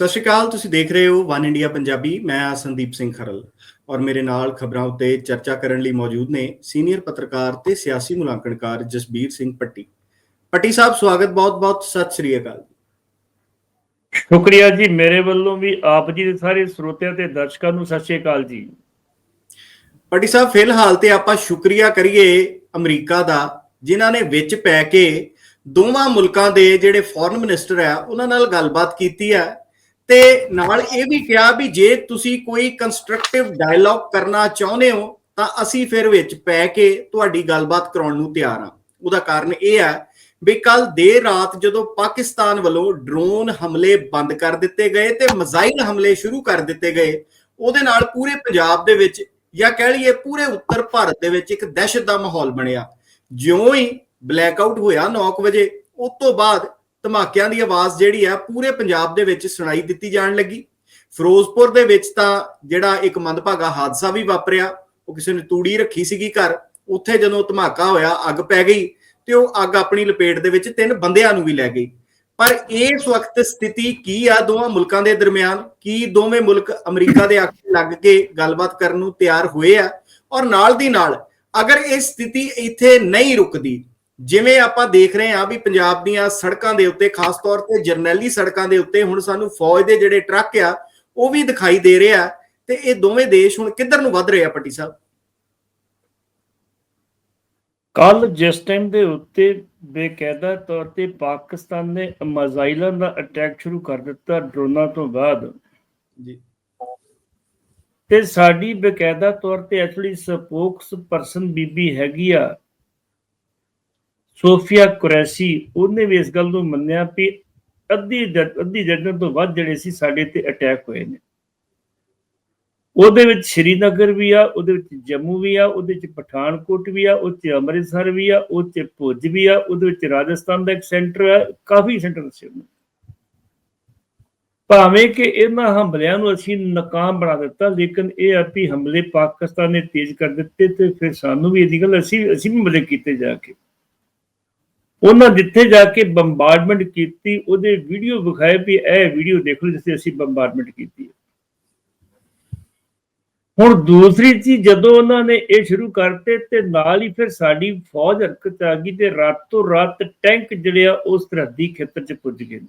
ਸਤਿ ਸ਼੍ਰੀ ਅਕਾਲ ਤੁਸੀਂ ਦੇਖ ਰਹੇ ਹੋ ਵਨ ਇੰਡੀਆ ਪੰਜਾਬੀ ਮੈਂ ਆ ਸੰਦੀਪ ਸਿੰਘ ਖਰਲ ਔਰ ਮੇਰੇ ਨਾਲ ਖਬਰਾਂ ਉੱਤੇ ਚਰਚਾ ਕਰਨ ਲਈ ਮੌਜੂਦ ਨੇ ਸੀਨੀਅਰ ਪੱਤਰਕਾਰ ਤੇ ਸਿਆਸੀ ਮੁਲਾਂਕਣਕਾਰ ਜਸਬੀਰ ਸਿੰਘ ਪੱਟੀ। ਪੱਟੀ ਸਾਹਿਬ ਸਵਾਗਤ ਬਹੁਤ-ਬਹੁਤ ਸਤਿ ਸ਼੍ਰੀ ਅਕਾਲ ਸ਼ੁਕਰੀਆ ਜੀ ਮੇਰੇ ਵੱਲੋਂ ਵੀ ਆਪ ਜੀ ਦੇ ਸਾਰੇ ਸਰੋਤਿਆਂ ਤੇ ਦਰਸ਼ਕਾਂ ਨੂੰ ਸਤਿ ਸ਼੍ਰੀ ਅਕਾਲ ਜੀ। ਪੱਟੀ ਸਾਹਿਬ ਫਿਲਹਾਲ ਤੇ ਆਪਾਂ ਸ਼ੁਕਰੀਆ ਕਰੀਏ ਅਮਰੀਕਾ ਦਾ ਜਿਨ੍ਹਾਂ ਨੇ ਵਿੱਚ ਪੈ ਕੇ ਦੋਵਾਂ ਮੁਲਕਾਂ ਦੇ ਜਿਹੜੇ ਫੋਰਨ ਮਿਨਿਸਟਰ ਆ ਉਹਨਾਂ ਨਾਲ ਗੱਲਬਾਤ ਕੀਤੀ ਹੈ ਤੇ ਨਾਲ ਇਹ ਵੀ ਕਿਹਾ ਵੀ ਜੇ ਤੁਸੀਂ ਕੋਈ ਕੰਸਟਰਕਟਿਵ ਡਾਇਲੌਗ ਕਰਨਾ ਚਾਹੁੰਦੇ ਹੋ, ਤਾਂ ਅਸੀਂ ਫਿਰ ਵਿੱਚ ਪੈ ਕੇ ਤੁਹਾਡੀ ਗੱਲਬਾਤ ਕਰਾਉਣ ਨੂੰ ਤਿਆਰ ਹਾਂ। ਉਹਦਾ ਕਾਰਨ ਇਹ ਹੈ ਵੀ ਕੱਲ ਦੇਰ ਰਾਤ ਜਦੋਂ ਪਾਕਿਸਤਾਨ ਵੱਲੋਂ ਡਰੋਨ ਹਮਲੇ ਬੰਦ ਕਰ ਦਿੱਤੇ ਗਏ ਤੇ ਮਿਜ਼ਾਈਲ ਹਮਲੇ ਸ਼ੁਰੂ ਕਰ ਦਿੱਤੇ ਗਏ, ਉਹਦੇ ਨਾਲ ਪੂਰੇ ਪੰਜਾਬ ਦੇ ਵਿੱਚ ਜਾਂ ਕਹਿ ਲਈਏ ਪੂਰੇ ਉੱਤਰ ਭਾਰਤ ਦੇ ਵਿੱਚ ਇੱਕ ਦਹਿਸ਼ਤ ਦਾ ਮਾਹੌਲ ਬਣਿਆ। ਜਿਉਂ ਹੀ ਬਲੈਕਆਊਟ ਹੋਇਆ 9 ਵਜੇ, ਉਸ ਤੋਂ ਬਾਅਦ ਧਮਾਕਿਆਂ ਦੀ ਆਵਾਜ਼ ਜਿਹੜੀ ਆ ਪੂਰੇ ਪੰਜਾਬ ਦੇ ਵਿੱਚ ਸੁਣਾਈ ਦਿੱਤੀ ਜਾਣ ਲੱਗੀ। ਫਿਰੋਜ਼ਪੁਰ ਦੇ ਵਿੱਚ ਤਾਂ ਜਿਹੜਾ ਇੱਕ ਮੰਦਭਾਗਾ ਹਾਦਸਾ ਵੀ ਵਾਪਰਿਆ, ਉਹ ਕਿਸੇ ਨੇ ਤੂੜੀ ਰੱਖੀ ਸੀਗੀ ਘਰ, ਉੱਥੇ ਜਦੋਂ ਧਮਾਕਾ ਹੋਇਆ, ਅੱਗ ਪੈ ਗਈ ਤੇ ਉਹ ਅੱਗ ਆਪਣੀ ਲਪੇਟ ਦੇ ਵਿੱਚ ਤਿੰਨ ਬੰਦਿਆਂ ਨੂੰ ਵੀ ਲੈ ਗਈ। ਪਰ ਇਸ ਵਕਤ ਸਥਿਤੀ ਕੀ ਆ ਦੋਵਾਂ ਮੁਲਕਾਂ ਦੇ ਦਰਮਿਆਨ? ਕੀ ਦੋਵੇਂ ਮੁਲਕ ਅਮਰੀਕਾ ਦੇ ਆਖੇ ਲੱਗ ਕੇ ਗੱਲਬਾਤ ਕਰਨ ਨੂੰ ਤਿਆਰ ਹੋਏ ਆ? ਔਰ ਨਾਲ ਦੀ ਨਾਲ, ਅਗਰ ਇਹ ਸਥਿਤੀ ਇੱਥੇ ਨਹੀਂ ਰੁਕਦੀ ਜਿਵੇਂ ਆਪਾਂ ਦੇਖ ਰਹੇ ਹਾਂ ਵੀ ਪੰਜਾਬ ਦੀਆਂ ਸੜਕਾਂ ਦੇ ਉੱਤੇ ਖਾਸ ਤੌਰ ਤੇ ਜਰਨੈਲੀ ਸੜਕਾਂ ਦੇ ਉੱਤੇ ਹੁਣ ਸਾਨੂੰ ਫੌਜ ਦੇ ਜਿਹੜੇ ਟਰੱਕ ਆ ਉਹ ਵੀ ਦਿਖਾਈ ਦੇ ਰਹੇ ਤੇ ਇਹ ਦੋਵੇਂ ਦੇਸ਼ ਹੁਣ ਕਿੱਧਰ ਨੂੰ ਵੱਧ ਰਹੇ ਆ ਪੱਟੀ ਸਾਹਿਬ? ਕੱਲ ਜਿਸ ਟਾਈਮ ਦੇ ਉੱਤੇ ਬੇਕਾਇਦਾ ਤੌਰ ਤੇ ਪਾਕਿਸਤਾਨ ਨੇ ਮਿਜ਼ਾਈਲਾਂ ਦਾ ਅਟੈਕ ਸ਼ੁਰੂ ਕਰ ਦਿੱਤਾ ਡਰੋਨਾਂ ਤੋਂ ਬਾਅਦ। ਜੀ। ਤੇ ਸਾਡੀ ਬੇਕਾਇਦਾ ਤੌਰ ਤੇ ਐਕਚੁਅਲੀ ਸਪੋਕਸ ਪਰਸਨ ਬੀਬੀ ਹੈਗੀ ਆ ਸੋਫੀਆ ਕੁਰੈਸ਼ੀ, ਉਹਨੇ ਵੀ ਇਸ ਗੱਲ ਨੂੰ ਮੰਨਿਆ ਵੀ ਅੱਧੀ ਅੱਧੀ ਦਰਜਨ ਤੋਂ ਵੱਧ ਜਿਹੜੇ ਸੀ ਸਾਡੇ ਤੇ ਅਟੈਕ ਹੋਏ ਨੇ। ਉਹਦੇ ਵਿੱਚ ਸ਼੍ਰੀਨਗਰ ਵੀ ਆ, ਉਹਦੇ ਵਿੱਚ ਜੰਮੂ ਵੀ ਆ, ਉਹਦੇ ਵਿੱਚ ਪਠਾਨਕੋਟ ਵੀ ਆ, ਉਹ ਅੰਮ੍ਰਿਤਸਰ ਵੀ ਆ, ਉਹ ਭੁੱਜ ਵੀ ਆ, ਉਹਦੇ ਵਿੱਚ ਰਾਜਸਥਾਨ ਦਾ ਇੱਕ ਸੈਂਟਰ ਆ, ਕਾਫੀ ਸੈਂਟਰ ਸੀ ਉਹਨੇ। ਭਾਵੇਂ ਕਿ ਇਹਨਾਂ ਹਮਲਿਆਂ ਨੂੰ ਅਸੀਂ ਨਾਕਾਮ ਬਣਾ ਦਿੱਤਾ, ਲੇਕਿਨ ਇਹ ਆ ਹਮਲੇ ਪਾਕਿਸਤਾਨ ਨੇ ਤੇਜ਼ ਕਰ ਦਿੱਤੇ ਤੇ ਫਿਰ ਸਾਨੂੰ ਵੀ ਇਹਦੀ ਗੱਲ ਅਸੀਂ ਅਸੀਂ ਵੀ ਮਦਦ ਕੀਤੇ ਜਾ ਕੇ। ਉਹਨਾਂ ਜਿੱਥੇ ਜਾ ਕੇ ਬੰਬਾਰਡਮੈਂਟ ਕੀਤੀ, ਉਹਦੇ ਵੀਡੀਓ ਵਿਖਾਏ ਵੀ ਇਹ ਵੀਡੀਓ ਦੇਖ ਲਓ ਜਿੱਥੇ ਅਸੀਂ ਬੰਬਾਰਡਮੈਂਟ ਕੀਤੀ ਹੁਣ ਦੂਸਰੀ ਚੀਜ਼, ਜਦੋਂ ਉਹਨਾਂ ਨੇ ਇਹ ਸ਼ੁਰੂ ਕਰਤੇ ਤੇ ਨਾਲ ਹੀ ਫਿਰ ਸਾਡੀ ਫੌਜ ਹਰਕਤ ਆ ਗਈ ਤੇ ਰਾਤੋਂ ਰਾਤ ਟੈਂਕ ਜਿਹੜੇ ਆ ਉਸ ਸਰਹੱਦੀ ਖੇਤਰ 'ਚ ਪੁੱਜ ਗਏ ਨੇ।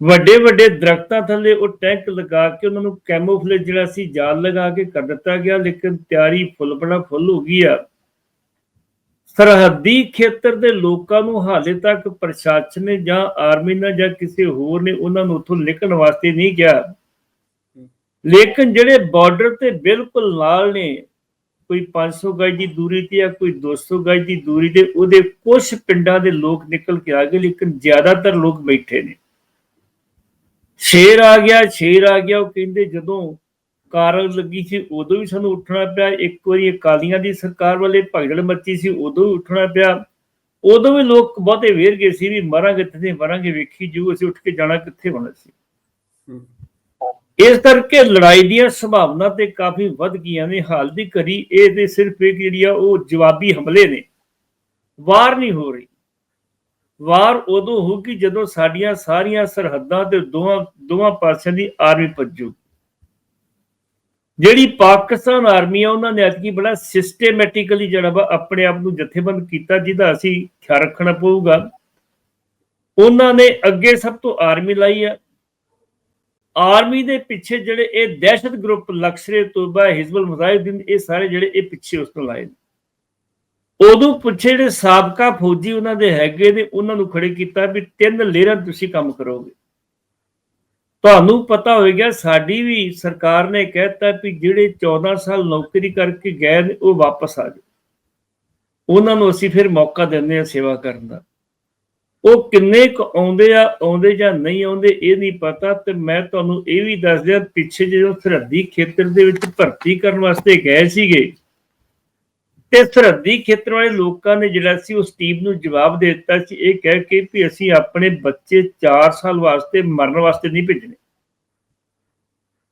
ਵੱਡੇ ਵੱਡੇ ਦਰਖਤਾਂ ਥੱਲੇ ਉਹ ਟੈਂਕ ਲਗਾ ਕੇ ਉਹਨਾਂ ਨੂੰ ਕੈਮੋਫਲੇਜ ਜਿਹੜਾ ਸੀ, ਜਾਲ ਲਗਾ ਕੇ ਕਰ ਦਿੱਤਾ ਗਿਆ, ਲੇਕਿਨ ਤਿਆਰੀ ਫੁੱਲ ਬਣਾ ਫੁੱਲ ਹੋ ਗਈ ਆ। ਸਰਹੱਦੀ ਖੇਤਰ ਦੇ ਲੋਕਾਂ ਨੂੰ ਹਾਲੇ ਤੱਕ ਪ੍ਰਸ਼ਾਸਨ ਨੇ ਜਾਂ ਆਰਮੀ ਨੇ ਜਾਂ ਕਿਸੇ ਹੋਰ ਨੇ ਉਹਨਾਂ ਨੂੰ ਉੱਥੋਂ ਨਿਕਲਣ ਵਾਸਤੇ ਨਹੀਂ ਕਿਹਾ। ਲੇਕਿਨ ਜਿਹੜੇ ਬਾਰਡਰ ਤੇ ਬਿਲਕੁਲ ਨਾਲ ਨੇ ਕੋਈ 500 ਗਜ ਦੀ ਦੂਰੀ ਤੇ ਜਾਂ ਕੋਈ 200 ਗਜ ਦੀ ਦੂਰੀ ਤੇ ਉਹਦੇ ਕੁਝ ਪਿੰਡਾਂ ਦੇ ਲੋਕ ਨਿਕਲ ਕੇ ਆ ਗਏ ਲੇਕਿਨ ਜ਼ਿਆਦਾਤਰ ਲੋਕ ਬੈਠੇ ਨੇ। ਸ਼ੇਰ ਆ ਗਿਆ ਸ਼ੇਰ ਆ ਗਿਆ ਉਹ ਕਹਿੰਦੇ ਜਦੋਂ ਕਾਰਲ ਲੱਗੀ ਸੀ ਉਦੋਂ ਵੀ ਸਾਨੂੰ ਉੱਠਣਾ ਪਿਆ। ਇੱਕ ਵਾਰੀ ਅਕਾਲੀਆਂ ਦੀ ਸਰਕਾਰ ਵਾਲੇ ਭਗੜ ਮੱਚੀ ਸੀ ਉਦੋਂ ਵੀ ਉੱਠਣਾ ਪਿਆ। ਉਦੋਂ ਵੀ ਲੋਕ ਬਹੁਤੇ ਵੇਰ ਗਏ ਸੀ ਵੀ ਮਰਾਂਗੇ ਤੇ ਮਰਾਂਗੇ ਵੇਖੀ ਜੂ ਅਸੀਂ ਉੱਠ ਕੇ ਜਾਣਾ ਕਿੱਥੇ ਹੋਣਾ ਸੀ। ਇਸ ਕਰਕੇ ਲੜਾਈ ਦੀਆਂ ਸੰਭਾਵਨਾ ਤੇ ਕਾਫੀ ਵੱਧ ਗਈਆਂ ਨੇ। ਹਾਲ ਦੀ ਘੜੀ ਇਹ ਤੇ ਸਿਰਫ ਇੱਕ ਜਿਹੜੀ ਆ ਉਹ ਜਵਾਬੀ ਹਮਲੇ ਨੇ। ਵਾਰ ਨਹੀਂ ਹੋ ਰਹੀ। ਵਾਰ ਉਦੋਂ ਹੋਊਗੀ ਜਦੋਂ ਸਾਡੀਆਂ ਸਾਰੀਆਂ ਸਰਹੱਦਾਂ ਤੇ ਦੋਵਾਂ ਦੋਵਾਂ ਪਾਸਿਆਂ ਦੀ ਆਰਮੀ ਪੱਜੂ ਜਿਹੜੀ ਪਾਕਿਸਤਾਨ ਆਰਮੀ ਆ, ਉਹਨਾਂ ਨੇ ਅੱਜ ਬੜਾ ਸਿਸਟੇਮੈਟਿਕਲੀ ਜਿਹੜਾ ਵਾ ਆਪਣੇ ਆਪ ਨੂੰ ਜਥੇਬੰਦ ਕੀਤਾ, ਜਿਹਦਾ ਅਸੀਂ ਖਿਆਲ ਰੱਖਣਾ ਪਊਗਾ। ਉਹਨਾਂ ਨੇ ਅੱਗੇ ਸਭ ਤੋਂ ਆਰਮੀ ਲਾਈ ਆ। ਆਰਮੀ ਦੇ ਪਿੱਛੇ ਜਿਹੜੇ ਇਹ ਦਹਿਸ਼ਤ ਗਰੁੱਪ ਲਕਸ਼ਰੇ ਤੋਬਾ, ਹਿਜ਼ਬੁਲ ਮੁਜਾਹਿਦੀਨ, ਇਹ ਸਾਰੇ ਜਿਹੜੇ ਇਹ ਪਿੱਛੇ ਉਸ ਤੋਂ ਲਾਏ ਨੇ। ਉਦੋਂ ਪਿੱਛੇ ਜਿਹੜੇ ਸਾਬਕਾ ਫੌਜੀ ਉਹਨਾਂ ਦੇ ਹੈਗੇ ਨੇ, ਉਹਨਾਂ ਨੂੰ ਖੜੇ ਕੀਤਾ ਵੀ ਤਿੰਨ ਲੇਅਰਾਂ ਤੁਸੀਂ ਕੰਮ ਕਰੋਗੇ। ਤੁਹਾਨੂੰ ਪਤਾ ਹੋਵੇਗਾ, ਸਾਡੀ ਵੀ ਸਰਕਾਰ ਨੇ ਕਹਿਤਾ ਵੀ ਜਿਹੜੇ 14 ਸਾਲ ਨੌਕਰੀ ਕਰਕੇ ਗਏ ਨੇ, ਉਹ ਵਾਪਸ ਆ ਜਾਓ। ਉਹਨਾਂ ਨੂੰ ਅਸੀਂ ਫਿਰ ਮੌਕਾ ਦਿੰਦੇ ਆ ਸੇਵਾ ਕਰਨ ਦਾ। ਉਹ ਕਿੰਨੇ ਕੁ ਆਉਂਦੇ ਆ, ਆਉਂਦੇ ਜਾਂ ਨਹੀਂ ਆਉਂਦੇ, ਇਹ ਨਹੀਂ ਪਤਾ। ਤੇ ਮੈਂ ਤੁਹਾਨੂੰ ਇਹ ਵੀ ਦੱਸ ਦਿਆਂ ਪਿੱਛੇ ਜਦੋਂ ਸਰਹੱਦੀ ਖੇਤਰ ਦੇ ਵਿੱਚ ਭਰਤੀ ਕਰਨ ਵਾਸਤੇ ਗਏ ਸੀਗੇ ਤੇ ਸਰਹੱਦੀ ਖੇਤਰ ਵਾਲੇ ਲੋਕਾਂ ਨੇ ਜਿਹੜਾ ਸੀ ਉਸ ਟੀਮ ਨੂੰ ਜਵਾਬ ਦੇ ਦਿੱਤਾ ਸੀ, ਇਹ ਕਹਿ ਕੇ ਵੀ ਅਸੀਂ ਆਪਣੇ ਬੱਚੇ 4 ਸਾਲ ਵਾਸਤੇ ਮਰਨ ਵਾਸਤੇ ਨਹੀਂ ਭੇਜਣੇ।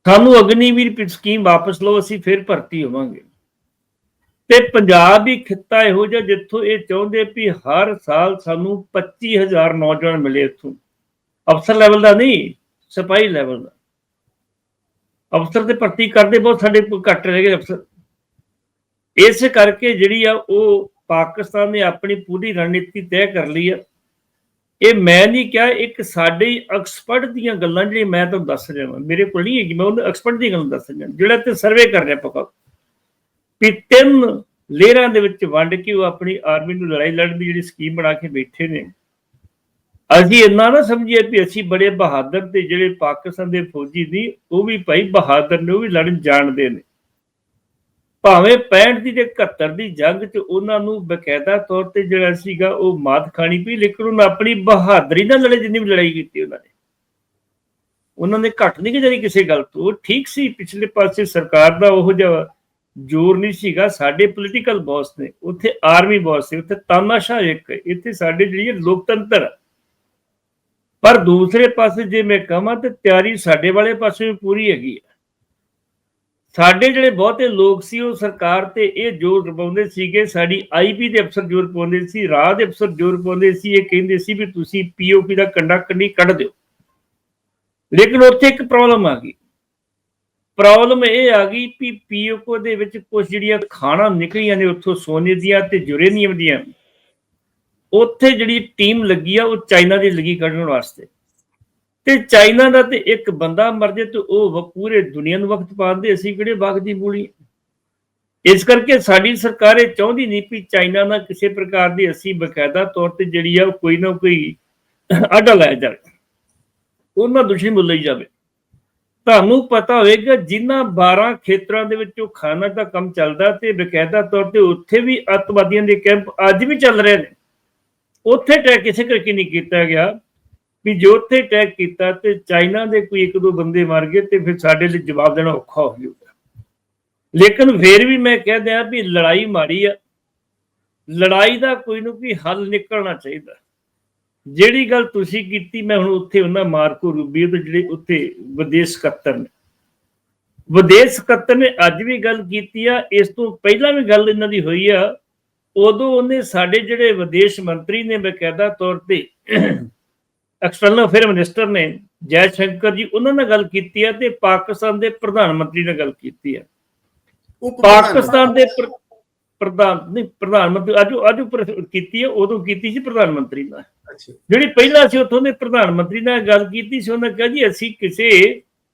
ਸਾਨੂੰ ਅਗਨੀਵੀਰ ਸਕੀਮ ਵਾਪਸ ਲਓ, ਅਸੀਂ ਫਿਰ ਭਰਤੀ ਹੋਵਾਂਗੇ। ਤੇ ਪੰਜਾਬ ਹੀ ਖਿੱਤਾ ਇਹੋ ਜਿਹਾ ਜਿੱਥੋਂ ਇਹ ਚਾਹੁੰਦੇ ਵੀ ਹਰ ਸਾਲ ਸਾਨੂੰ 25000 ਨੌਜਵਾਨ ਮਿਲੇ ਇੱਥੋਂ। ਅਫਸਰ ਲੈਵਲ ਦਾ ਨਹੀਂ, ਸਿਪਾਹੀ ਲੈਵਲ ਦਾ। ਅਫਸਰ ਤੇ ਭਰਤੀ ਕਰਦੇ ਬਹੁਤ ਸਾਡੇ ਘੱਟ ਰਹਿ ਗਏ ਅਫਸਰ। ਇਸ ਕਰਕੇ ਜਿਹੜੀ ਆ ਉਹ ਪਾਕਿਸਤਾਨ ਨੇ ਆਪਣੀ ਪੂਰੀ ਰਣਨੀਤੀ ਤੈਅ ਕਰ ਲਈ ਆ। ਇਹ ਮੈਂ ਨਹੀਂ ਕਿਹਾ, ਇੱਕ ਸਾਡੇ ਐਕਸਪਰਟ ਦੀਆਂ ਗੱਲਾਂ ਜਿਹੜੀਆਂ ਮੈਂ ਤੁਹਾਨੂੰ ਦੱਸ ਰਿਹਾ ਹਾਂ ਮੇਰੇ ਕੋਲ ਨਹੀਂ ਹੈਗੀ ਮੈਂ ਉਹਨਾਂ ਐਕਸਪਰਟ ਦੀਆਂ ਗੱਲਾਂ ਦੱਸ ਰਿਹਾ। ਜਿਹੜਾ ਤੇ ਸਰਵੇ ਕਰ ਰਿਹਾ ਪਕਾ। ਵੀ ਤਿੰਨ ਲੇਅਰਾਂ ਦੇ ਵਿੱਚ ਵੰਡ ਕੇ ਉਹ ਆਪਣੀ ਆਰਮੀ ਨੂੰ ਲੜਾਈ ਲੜਨ ਦੀ ਜਿਹੜੀ ਸਕੀਮ ਬਣਾ ਕੇ ਬੈਠੇ ਨੇ। ਅਸੀਂ ਇੰਨਾ ਨਾ ਸਮਝੀਏ ਵੀ ਅਸੀਂ ਬੜੇ ਬਹਾਦਰ ਤੇ ਜਿਹੜੇ ਪਾਕਿਸਤਾਨ ਦੇ ਫੌਜੀ ਨਹੀਂ, ਉਹ ਵੀ ਭਾਈ ਬਹਾਦਰ ਨੇ, ਉਹ ਵੀ ਲੜਨ ਜਾਣਦੇ ਨੇ। ਭਾਵੇਂ 65 ਦੀ ਤੇ 71 ਦੀ ਜੰਗ 'ਚ ਉਹਨਾਂ ਨੂੰ ਬਕਾਇਦਾ ਤੌਰ ਤੇ ਜਿਹੜਾ ਸੀਗਾ ਉਹ ਮਾਤ ਖਾਣੀ ਪਈ, ਲੇਕਿਨ ਉਹਨਾਂ ਆਪਣੀ ਬਹਾਦਰੀ ਨਾਲ ਲੜੇ ਜਿੰਨੀ ਵੀ ਲੜਾਈ ਕੀਤੀ ਉਹਨਾਂ ਨੇ। ਉਹਨਾਂ ਨੇ ਘੱਟ ਨਹੀਂ ਕਿ ਕਿਸੇ ਗੱਲ ਤੋਂ ਠੀਕ ਸੀ, ਪਿਛਲੇ ਪਾਸੇ ਸਰਕਾਰ ਦਾ ਉਹ ਜਿਹਾ ਜ਼ੋਰ ਨਹੀਂ ਸੀਗਾ। ਸਾਡੇ ਪੋਲੀਟੀਕਲ ਬੌਸ ਨੇ, ਉੱਥੇ ਆਰਮੀ ਬੌਸ ਸੀ, ਉੱਥੇ ਤਾਨਾਸ਼ਾਹ ਇੱਕ, ਇੱਥੇ ਸਾਡੇ ਜਿਹੜੀ ਹੈ ਲੋਕਤੰਤਰ। ਪਰ ਦੂਸਰੇ ਪਾਸੇ ਜੇ ਮੈਂ ਕਹਾਂ ਤੇ ਤਿਆਰੀ ਸਾਡੇ ਵਾਲੇ ਪਾਸੇ ਵੀ ਪੂਰੀ ਹੈਗੀ ਹੈ। ਸਾਡੇ ਜਿਹੜੇ ਬਹੁਤੇ ਲੋਕ ਸੀ, ਉਹ ਸਰਕਾਰ ਤੇ ਇਹ ਜ਼ੋਰ ਪਾਉਂਦੇ ਸੀਗੇ, ਸਾਡੀ ਆਈਪੀ ਦੇ ਅਫਸਰ ਜ਼ੋਰ ਪਾਉਂਦੇ ਸੀ ਰਾਹ ਦੇ ਅਫਸਰ ਜ਼ੋਰ ਪਾਉਂਦੇ ਸੀ, ਇਹ ਕਹਿੰਦੇ ਸੀ ਵੀ ਤੁਸੀਂ ਪੀਓਪੀ ਦਾ ਕੰਡਾ ਕੰਡੀ ਕੱਢ ਦਿਓ। ਲੇਕਿਨ ਉੱਥੇ ਇੱਕ ਪ੍ਰੋਬਲਮ ਆ ਗਈ। ਪ੍ਰੋਬਲਮ ਇਹ ਆ ਗਈ ਵੀ ਪੀਓਕੋ ਦੇ ਵਿੱਚ ਕੁਝ ਜਿਹੜੀਆਂ ਖਾਣਾ ਨਿਕਲੀਆਂ ਨੇ ਉੱਥੋਂ ਸੋਨੇ ਦੀਆਂ ਤੇ ਯੂਰੇਨੀਅਮ ਦੀਆਂ ਉੱਥੇ ਜਿਹੜੀ ਟੀਮ ਲੱਗੀ ਆ, ਉਹ ਚਾਈਨਾ ਦੀ ਲੱਗੀ ਕੱਢਣ ਵਾਸਤੇ। ਤੇ ਚਾਈਨਾ ਦਾ ਤੇ ਇੱਕ ਬੰਦਾ ਮਰ ਜੇ ਤੇ ਉਹ ਪੂਰੇ ਦੁਨੀਆ ਨੂੰ ਵਕਤ ਪਾਉਂਦੇ ਅਸੀਂ ਕਿਹੜੇ ਵਕਤ ਦੀ ਮੂਲੀ ਇਸ ਕਰਕੇ ਸਾਡੀ ਸਰਕਾਰ ਇਹ ਚਾਹੁੰਦੀ ਨਹੀਂ ਵੀ ਚਾਈਨਾ ਨਾਲ ਕਿਸੇ ਪ੍ਰਕਾਰ ਦੀ ਅਸੀਂ ਬਕਾਇਦਾ ਤੌਰ ਤੇ ਜਿਹੜੀ ਆ ਕੋਈ ਨਾ ਕੋਈ ਆਡਾ ਲਾਇਆ ਜਾਵੇ, ਉਹਨਾਂ ਦੁਸ਼ਮਣੀ ਮੁੱਲ ਲਈ ਜਾਵੇ। ਤੁਹਾਨੂੰ ਪਤਾ ਹੋਵੇਗਾ ਜਿਨ੍ਹਾਂ 12 ਖੇਤਰਾਂ ਦੇ ਵਿੱਚ ਉਹ ਖਾਣਾ ਦਾ ਕੰਮ ਚੱਲਦਾ ਤੇ ਬਕਾਇਦਾ ਤੌਰ ਤੇ ਉੱਥੇ ਵੀ ਅੱਤਵਾਦੀਆਂ ਦੇ ਕੈਂਪ ਅੱਜ ਵੀ ਚੱਲ ਰਹੇ ਨੇ। ਉੱਥੇ ਅਟੈਕ ਕਿਸੇ ਕਰਕੇ ਨਹੀਂ ਕੀਤਾ ਗਿਆ। ਵੀ ਜੋ ਉੱਥੇ ਅਟੈਕ ਕੀਤਾ ਤੇ ਚਾਈਨਾ ਦੇ ਕੋਈ ਇੱਕ ਦੋ ਬੰਦੇ ਮਰ ਗਏ ਤੇ ਫਿਰ ਸਾਡੇ ਲਈ ਜਵਾਬ ਦੇਣਾ ਔਖਾ ਹੋ ਜਾਊਗਾ। ਲੇਕਿਨ ਫਿਰ ਵੀ ਮੈਂ ਕਹਿ ਦਿਆਂ ਵੀ ਲੜਾਈ ਮਾੜੀ ਆ। ਲੜਾਈ ਦਾ ਕੋਈ ਨਾ ਕੋਈ ਹੱਲ ਨਿਕਲਣਾ ਚਾਹੀਦਾ। ਜਿਹੜੀ ਗੱਲ ਤੁਸੀਂ ਕੀਤੀ, ਮੈਂ ਹੁਣ ਉੱਥੇ ਉਹਨਾਂ ਮਾਰਕੋ ਰੂਬੀਓ ਤੇ ਜਿਹੜੇ ਉੱਥੇ ਵਿਦੇਸ਼ ਸਕੱਤਰ ਨੇ। ਵਿਦੇਸ਼ ਸਕੱਤਰ ਨੇ ਅੱਜ ਵੀ ਗੱਲ ਕੀਤੀ ਆ, ਇਸ ਤੋਂ ਪਹਿਲਾਂ ਵੀ ਗੱਲ ਇਹਨਾਂ ਦੀ ਹੋਈ ਆ। ਉਦੋਂ ਉਹਨੇ ਸਾਡੇ ਜਿਹੜੇ ਵਿਦੇਸ਼ ਮੰਤਰੀ ਨੇ ਬਕਾਇਦਾ ਤੌਰ ਤੇ ਐਕਸਟਰਨਲ ਅਫੇਅਰ ਮਿਨਿਸਟਰ ਨੇ ਜੈ ਸ਼ੰਕਰ ਜੀ ਉਹਨਾਂ ਨਾਲ ਗੱਲ ਕੀਤੀ ਆ ਤੇ ਪਾਕਿਸਤਾਨ ਦੇ ਪ੍ਰਧਾਨ ਮੰਤਰੀ ਨਾਲ ਗੱਲ ਕੀਤੀ ਆ ਉਪ ਪ੍ਰਧਾਨ ਪਾਕਿਸਤਾਨ ਦੇ ਪ੍ਰ- ਪ੍ਰਧਾਨ ਨਹੀਂ ਪ੍ਰਧਾਨ ਮੰਤਰੀ ਅੱਜ ਅੱਜ ਉੱਪਰ ਕੀਤੀ ਹੈ ਉਦੋਂ ਕੀਤੀ ਸੀ ਪ੍ਰਧਾਨ ਮੰਤਰੀ ਨਾਲ। ਅੱਛਾ। ਜਿਹੜੀ ਪਹਿਲਾਂ ਸੀ ਉੱਥੋਂ ਦੇ ਪ੍ਰਧਾਨ ਮੰਤਰੀ ਨਾਲ ਗੱਲ ਕੀਤੀ ਸੀ ਉਹਨਾਂ ਕਿਹਾ ਜੀ ਅਸੀਂ ਕਿਸੇ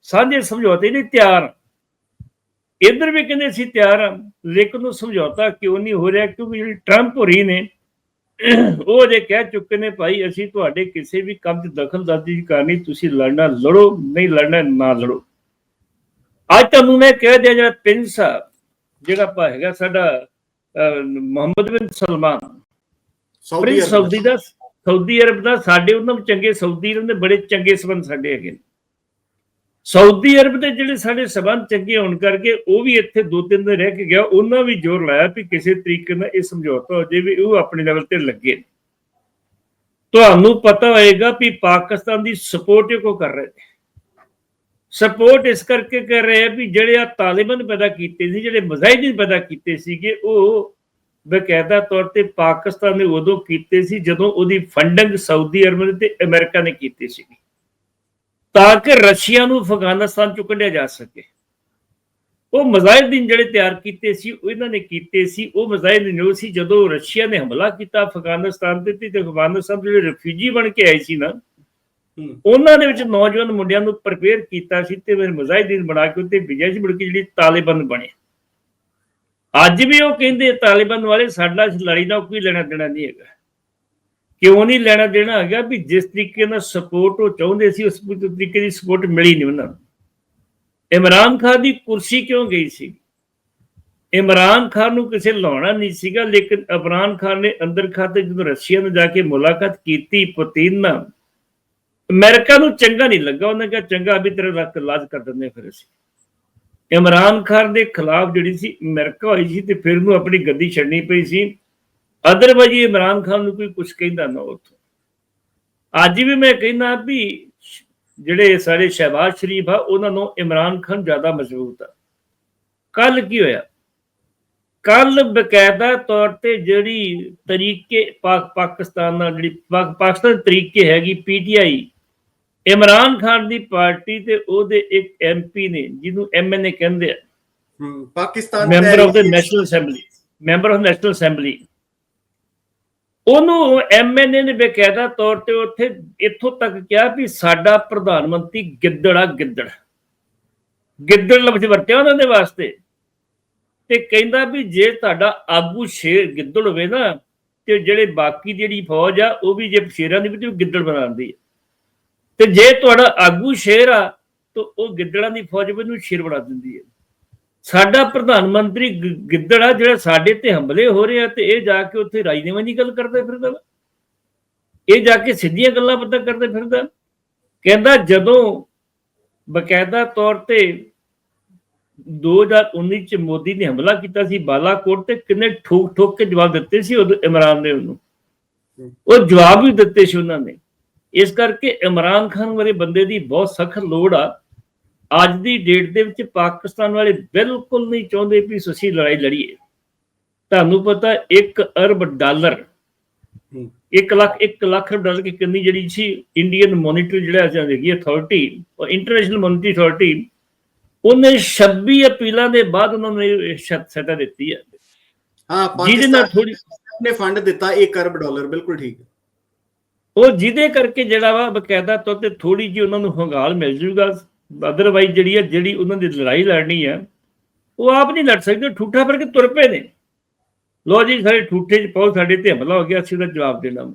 ਸਾਂਝੇ ਸਮਝੌਤੇ ਲਈ ਤਿਆਰ ਹਾਂ। ਇੱਧਰ ਵੀ ਕਹਿੰਦੇ ਅਸੀਂ ਤਿਆਰ ਹਾਂ ਲੇਕਿਨ ਉਹ ਸਮਝੌਤਾ ਕਿਉਂ ਨਹੀਂ ਹੋ ਰਿਹਾ ਕਿਉਂਕਿ ਜਿਹੜੀ ਟਰੰਪ ਹੋਰੀ ਨੇ ਉਹ ਜੇ ਕਹਿ ਚੁੱਕੇ ਨੇ ਭਾਈ ਅਸੀਂ ਤੁਹਾਡੇ ਕਿਸੇ ਵੀ ਕੰਮ 'ਚ ਦਖਲਅੰਦਾਜ਼ੀ ਕਰਨੀ ਤੁਸੀਂ ਲੜਨਾ ਲੜੋ ਨਹੀਂ ਲੜਨਾ ਨਾ ਲੜੋ। ਅੱਜ ਤੁਹਾਨੂੰ ਮੈਂ ਕਹਿ ਦਿਆ ਜਿਹੜਾ ਪ੍ਰਿੰਸ ਸਾਹਿਬ ਜਿਹੜਾ ਆਪਾਂ ਹੈਗਾ ਸਾਡਾ Mohammed bin Salman. Saudi Saudi ਦਾ ਸਾਊਦੀ ਅਰਬ ਦਾ ਸਾਡੇ ਉਹਨਾਂ ਵਿੱਚ ਚੰਗੇ ਸਾਊਦੀ ਅਰਬ ਦੇ ਬੜੇ ਚੰਗੇ ਸਬੰਧ ਸਾਡੇ ਹੈਗੇ ਨੇ। ਸਾਊਦੀ ਅਰਬ ਦੇ ਜਿਹੜੇ ਸਾਡੇ ਸਬੰਧ ਚੰਗੇ ਹੋਣ ਕਰਕੇ ਉਹ ਵੀ ਇੱਥੇ ਦੋ ਤਿੰਨ ਦਿਨ ਰਹਿ ਕੇ ਗਿਆ, ਉਹਨਾਂ ਵੀ ਜ਼ੋਰ ਲਾਇਆ ਵੀ ਕਿਸੇ ਤਰੀਕੇ ਨਾਲ ਇਹ ਸਮਝੌਤਾ ਹੋ ਜਾਵੇ ਵੀ ਉਹ ਆਪਣੇ ਲੈਵਲ ਤੇ ਲੱਗੇ ਤੁਹਾਨੂੰ ਪਤਾ ਹੋਏਗਾ ਵੀ ਪਾਕਿਸਤਾਨ ਦੀ ਸਪੋਰਟ ਕੋ ਕਰ ਰਹੇ ਨੇ। ਸਪੋਰਟ ਇਸ ਕਰਕੇ ਕਰ ਰਹੇ ਆ ਵੀ ਜਿਹੜੇ ਆ ਤਾਲਿਬਾਨ ਪੈਦਾ ਕੀਤੇ ਸੀ, ਜਿਹੜੇ ਮੁਜ਼ਾਹਿਦੀਨ ਪੈਦਾ ਕੀਤੇ ਸੀਗੇ, ਉਹ ਬਕਾਇਦਾ ਤੌਰ ਤੇ ਪਾਕਿਸਤਾਨ ਨੇ ਉਦੋਂ ਕੀਤੇ ਸੀ ਜਦੋਂ ਉਹਦੀ ਫੰਡਿੰਗ ਸਾਊਦੀ ਅਰਬ ਨੇ ਤੇ ਅਮਰੀਕਾ ਨੇ ਕੀਤੀ ਸੀ ਤਾਂ ਕਿ ਰਸ਼ੀਆ ਨੂੰ ਅਫਗਾਨਿਸਤਾਨ ਚੋਂ ਕੱਢਿਆ ਜਾ ਸਕੇ। ਉਹ ਮੁਜ਼ਾਹਿਦੀਨ ਜਿਹੜੇ ਤਿਆਰ ਕੀਤੇ ਸੀ ਉਹ ਇਹਨਾਂ ਨੇ ਕੀਤੇ ਸੀ। ਉਹ ਮੁਜ਼ਾਹਿਦੀਨ ਉਹ ਸੀ ਜਦੋਂ ਰਸ਼ੀਆ ਨੇ ਹਮਲਾ ਕੀਤਾ ਅਫਗਾਨਿਸਤਾਨ ਤੇ ਤੇ ਅਫਗਾਨਿਸਤਾਨ ਦੇ ਜਿਹੜੇ ਰਿਫਿਊਜੀ ਬਣ ਕੇ ਆਏ ਸੀ ਨਾ। ਉਹਨਾਂ ਦੇ ਵਿੱਚ ਨੌਜਵਾਨ ਮੁੰਡਿਆਂ ਨੂੰ ਪ੍ਰਪੇਅਰ ਕੀਤਾ ਸੀ ਤੇ ਫਿਰ ਮੁਜ਼ਾਹਿਦੀਨ ਬਣਾ ਕੇ ਉੱਤੇ ਵਿਜੈ ਸੀ ਬਣ ਕੇ ਜਿਹੜੀ ਤਾਲਿਬਾਨ ਬਣੇ। ਅੱਜ ਵੀ ਉਹ ਕਹਿੰਦੇ ਤਾਲਿਬਾਨ ਵਾਲੇ ਸਾਡਾ ਇਸ ਲੜਾਈ ਨਾਲ ਕੋਈ ਲੈਣਾ ਦੇਣਾ ਨਹੀਂ ਹੈਗਾ। ਕਿਉਂ ਨਹੀਂ ਲੈਣਾ ਦੇਣਾ ਹੈਗਾ ਵੀ ਜਿਸ ਤਰੀਕੇ ਨਾਲ ਸਪੋਰਟ ਉਹ ਚਾਹੁੰਦੇ ਸੀ, ਉਸ ਤਰੀਕੇ ਦੀ ਸਪੋਰਟ ਮਿਲੀ ਨਹੀਂ ਉਹਨਾਂ ਨੂੰ। ਇਮਰਾਨ ਖਾਨ ਦੀ ਕੁਰਸੀ ਕਿਉਂ ਗਈ ਸੀ? ਇਮਰਾਨ ਖਾਨ ਨੂੰ ਕਿਸੇ ਲਾਉਣਾ ਨਹੀਂ ਸੀਗਾ, ਲੇਕਿਨ ਇਮਰਾਨ ਖਾਨ ਨੇ ਅੰਦਰ ਖਾਤੇ ਜਦੋਂ ਰਸ਼ੀਆ ਨੂੰ ਜਾ ਕੇ ਮੁਲਾਕਾਤ ਕੀਤੀ ਪੁਤਿਨ ਨਾਲ, ਅਮਰੀਕਾ ਨੂੰ ਚੰਗਾ ਨਹੀਂ ਲੱਗਾ। ਉਹਨੇ ਕਿਹਾ, ਚੰਗਾ, ਅਭੀ ਤੇਰਾ ਰੱਖ ਲਾਜ ਕਰ ਦਿੰਦੇ ਫਿਰ ਅਸੀਂ। ਇਮਰਾਨ ਖਾਨ ਦੇ ਖਿਲਾਫ ਜਿਹੜੀ ਸੀ ਅਮਰੀਕਾ ਹੋਈ ਸੀ ਤੇ ਫਿਰ ਨੂੰ ਆਪਣੀ ਗੱਦੀ ਛੱਡਣੀ ਪਈ ਸੀ। ਅਦਰਵਾਈਜ਼ ਇਮਰਾਨ ਖਾਨ ਨੂੰ ਕੋਈ ਕੁਝ ਕਹਿੰਦਾ ਨਾ ਉੱਥੋਂ। ਅੱਜ ਵੀ ਮੈਂ ਕਹਿੰਦਾ ਵੀ ਜਿਹੜੇ ਸਾਡੇ ਸ਼ਹਿਬਾਜ਼ ਸ਼ਰੀਫ ਆ ਉਹਨਾਂ ਨੂੰ ਇਮਰਾਨ ਖਾਨ ਜ਼ਿਆਦਾ ਮਜ਼ਬੂਤ ਆ। ਕੱਲ ਕੀ ਹੋਇਆ? ਕੱਲ ਬਕਾਇਦਾ ਤੌਰ ਤੇ ਜਿਹੜੀ ਤਰੀਕੇ ਪਾਕ ਪਾਕਿਸਤਾਨ ਨਾਲ ਜਿਹੜੀ ਪਾਕ- ਪਾਕਿਸਤਾਨ ਤਰੀਕੇ ਹੈਗੀ ਪੀਟੀਆਈ ਇਮਰਾਨ ਖਾਨ ਦੀ ਪਾਰਟੀ ਤੇ ਉਹਦੇ ਇੱਕ ਐਮਪੀ ਨੇ ਜਿਹਨੂੰ ਐਮਐਨਏ ਕਹਿੰਦੇ ਆ। Pakistan member of the national assembly member of national assembly ਉਹਨੂੰ ਐਮਐਨਏ ਨੇ ਬੇਕਾਇਦਾ ਤੌਰ ਤੇ ਉੱਥੇ ਇੱਥੋਂ ਤੱਕ ਕਿਹਾ ਵੀ ਸਾਡਾ ਪ੍ਰਧਾਨ ਮੰਤਰੀ ਗਿੱਦੜ ਆ ਗਿੱਦੜ। ਗਿੱਦੜ ਲਫ਼ਜ਼ ਵਰਤਿਆ ਉਹਨਾਂ ਦੇ ਵਾਸਤੇ। ਤੇ ਕਹਿੰਦਾ ਵੀ ਜੇ ਤੁਹਾਡਾ ਆਗੂ ਸ਼ੇਰ ਗਿੱਦੜ ਹੋਵੇ ਨਾ, ਤੇ ਜਿਹੜੇ ਬਾਕੀ ਜਿਹੜੀ ਫੌਜ ਆ, ਉਹ ਵੀ ਜੇ ਸ਼ੇਰਾਂ ਦੀ ਵੀ ਤੇ ਉਹ ਗਿੱਦੜ ਬਣਾਉਂਦੀ ਹੈ ਤੇ ਜੇ ਤੁਹਾਡਾ ਆਗੂ ਸ਼ੇਰ ਆ, ਤਾਂ ਉਹ ਗਿੱਦੜਾਂ ਦੀ ਫੌਜ ਵੀ ਸ਼ੇਰ ਬਣਾ ਦਿੰਦੀ ਹੈ ਸਾਡਾ ਪ੍ਰਧਾਨ ਮੰਤਰੀ ਗਿ- ਗਿੱਦੜ ਆ, ਜਿਹੜਾ ਸਾਡੇ ਤੇ ਹਮਲੇ ਹੋ ਰਹੇ ਆ ਤੇ ਇਹ ਜਾ ਕੇ ਉੱਥੇ ਰਾਜਨੀਤੀ ਦੀ ਗੱਲ ਕਰਦਾ ਫਿਰਦਾ ਇਹ ਜਾ ਕੇ ਸਿੱਧੀਆਂ ਗੱਲਾਂ ਪਤਾ ਕਰਦੇ ਫਿਰਦਾ। ਕਹਿੰਦਾ ਜਦੋਂ ਬਕਾਇਦਾ ਤੌਰ ਤੇ 2019 ਚ ਮੋਦੀ ਨੇ ਹਮਲਾ ਕੀਤਾ ਸੀ ਬਾਲਾਕੋਟ ਤੇ ਕਿੰਨੇ ਠੋਕ ਠੋਕ ਕੇ ਜਵਾਬ ਦਿੱਤੇ ਸੀ ਉਦੋਂ ਇਮਰਾਨ ਨੇ ਉਹਨੂੰ। ਉਹ ਜਵਾਬ ਵੀ ਦਿੱਤੇ ਸੀ ਉਹਨਾਂ ਨੇ। ਇਸ ਕਰਕੇ ਇਮਰਾਨ ਖਾਨ ਵਾਲੇ ਬੰਦੇ ਦੀ ਬਹੁਤ ਸਖਤ ਲੋੜ ਆ। ਅੱਜ ਦੀ ਡੇਟ ਦੇ ਵਿੱਚ ਪਾਕਿਸਤਾਨ ਵਾਲੇ ਬਿਲਕੁਲ ਨਹੀਂ ਚਾਹੁੰਦੇ ਵੀ ਅਸੀਂ ਲੜਾਈ ਲੜੀਏ। ਤੁਹਾਨੂੰ ਪਤਾ 1 ਅਰਬ dollar hmm, 1 lakh 1 lakh dollar ਦੀ ਕਿੰਨੀ ਜਿਹੜੀ ਸੀ ਇੰਡੀਅਨ ਮੋਨਿਟਰੀ ਜਿਹੜਾ ਜਾਂਦੀ ਅਥਾਰਟੀ ਉਹ ਇੰਟਰਨੈਸ਼ਨਲ ਮੋਨਿਟਰੀ ਅਥਾਰਟੀ ਉਹਨੇ 26 ਅਪੀਲਾਂ ਦੇ ਬਾਅਦ ਉਹਨਾਂ ਨੇ ਸਜ਼ਾ ਦਿੱਤੀ ਹੈ। ਹਾਂ ਜਿਹਦੇ ਨਾਲ ਥੋੜੀ ਨੇ ਫੰਡ ਦਿੱਤਾ 1 ਅਰਬ ਡਾਲਰ ਬਿਲਕੁਲ ਠੀਕ। ਹੈ ਉਹ ਜਿਹਦੇ ਕਰਕੇ ਜਿਹੜਾ ਵਾ ਬਕਾਇਦਾ ਤੌਰ ਤੇ ਥੋੜੀ ਜਿਹੀ ਉਹਨਾਂ ਨੂੰ ਹੰਗਾਲ ਮਿਲ ਜੂਗਾ। ਅਦਰਵਾਈਜ਼ ਜਿਹੜੀ ਹੈ ਜਿਹੜੀ ਉਹਨਾਂ ਦੀ ਲੜਾਈ ਲੜਨੀ ਹੈ ਉਹ ਆਪ ਨਹੀਂ ਲੜ ਸਕਦੇ ਠੂਠਾ ਫੜ ਕੇ ਤੁਰ ਪਏ ਨੇ। ਲੋ ਜੀ ਸਾਡੇ ਠੂਠੇ ਚ ਪਾਓ ਸਾਡੇ ਤੇ ਹਮਲਾ ਹੋ ਗਿਆ ਅਸੀਂ ਉਹਦਾ ਜਵਾਬ ਦੇਣਾ।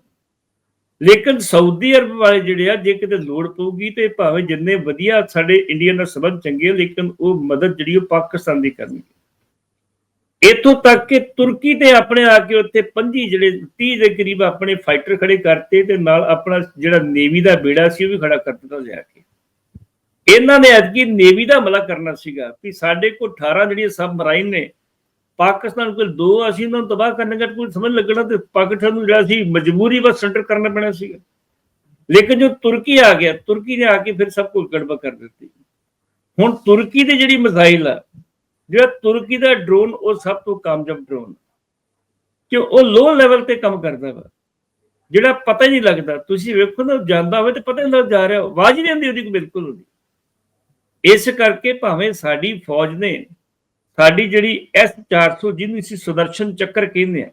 ਲੇਕਿਨ ਸਾਊਦੀ ਅਰਬ ਵਾਲੇ ਜਿਹੜੇ ਆ ਜੇ ਕਿਤੇ ਲੋੜ ਪਊਗੀ ਤੇ ਭਾਵੇਂ ਜਿੰਨੇ ਵਧੀਆ ਸਾਡੇ ਇੰਡੀਆ ਨਾਲ ਸੰਬੰਧ ਚੰਗੇ ਆ, ਲੇਕਿਨ ਉਹ ਮਦਦ ਜਿਹੜੀ ਉਹ ਪਾਕਿਸਤਾਨ ਦੀ ਕਰਨੀ ਇਥੋਂ ਤੱਕ ਕਿ ਤੁਰਕੀ ਤੇ ਆਪਣੇ ਆ ਕੇ ਉੱਥੇ 25 ਜਿਹੜੇ 30 ਦੇ ਕਰੀਬ ਆਪਣੇ ਫਾਈਟਰ ਖੜੇ ਕਰਤੇ ਤੇ ਨਾਲ ਆਪਣਾ ਜਿਹੜਾ ਨੇਵੀ ਦਾ ਬੇੜਾ ਸੀ ਉਹ ਵੀ ਖੜਾ ਕਰ ਦਿੱਤਾ ਲਿਆ ਕੇ। ਇਹਨਾਂ ਨੇ ਐਤਕੀ ਨੇਵੀ ਦਾ ਹਮਲਾ ਕਰਨਾ ਸੀਗਾ ਵੀ ਸਾਡੇ ਕੋਲ 18 ਜਿਹੜੀਆਂ ਸਬ ਮਰਾਈਨ ਨੇ, ਪਾਕਿਸਤਾਨ ਕੋਲ ਦੋ, ਅਸੀਂ ਉਹਨਾਂ ਨੂੰ ਤਬਾਹ ਕਰਨ ਦਾ ਕੋਈ ਸਮਝ ਲੱਗਣਾ ਤੇ ਪਾਕਿਸਤਾਨ ਨੂੰ ਜਿਹੜਾ ਸੀ ਮਜਬੂਰੀ ਬਸ ਸੈਂਟਰ ਕਰਨਾ ਪੈਣਾ ਸੀਗਾ। ਲੇਕਿਨ ਜੋ ਤੁਰਕੀ ਆ ਗਿਆ, ਤੁਰਕੀ ਨੇ ਆ ਕੇ ਫਿਰ ਸਭ ਕੁਝ ਗੜਬੜ ਕਰ ਦਿੱਤੀ। ਹੁਣ ਤੁਰਕੀ ਦੇ ਜਿਹੜੀ ਮਿਜ਼ਾਈਲ ਆ, ਜਿਹੜਾ ਤੁਰਕੀ ਦਾ ਡਰੋਨ ਉਹ ਸਭ ਤੋਂ ਕਾਮਯਾਬ ਡਰੋਨ ਕਿ ਉਹ ਲੋ ਲੈਵਲ ਤੇ ਕੰਮ ਕਰਦਾ ਵਾ। ਜਿਹੜਾ ਪਤਾ ਹੀ ਨਹੀਂ ਲੱਗਦਾ। ਤੁਸੀਂ ਵੇਖੋ ਨਾ ਜਾਂਦਾ ਹੋਵੇ ਤੇ ਪਤਾ ਨਹੀਂ ਲੱਗ ਜਾ ਰਿਹਾ। ਆਵਾਜ਼ ਹੀ ਨਹੀਂ ਆਉਂਦੀ ਉਹਦੀ, ਬਿਲਕੁਲ ਉਹਦੀ। ਇਸ ਕਰਕੇ ਭਾਵੇਂ ਸਾਡੀ ਫੌਜ ਨੇ ਸਾਡੀ ਜਿਹੜੀ ਐਸ 400 ਜਿਹਨੂੰ ਅਸੀਂ ਸੁਦਰਸ਼ਨ ਚੱਕਰ ਕਹਿੰਦੇ ਆ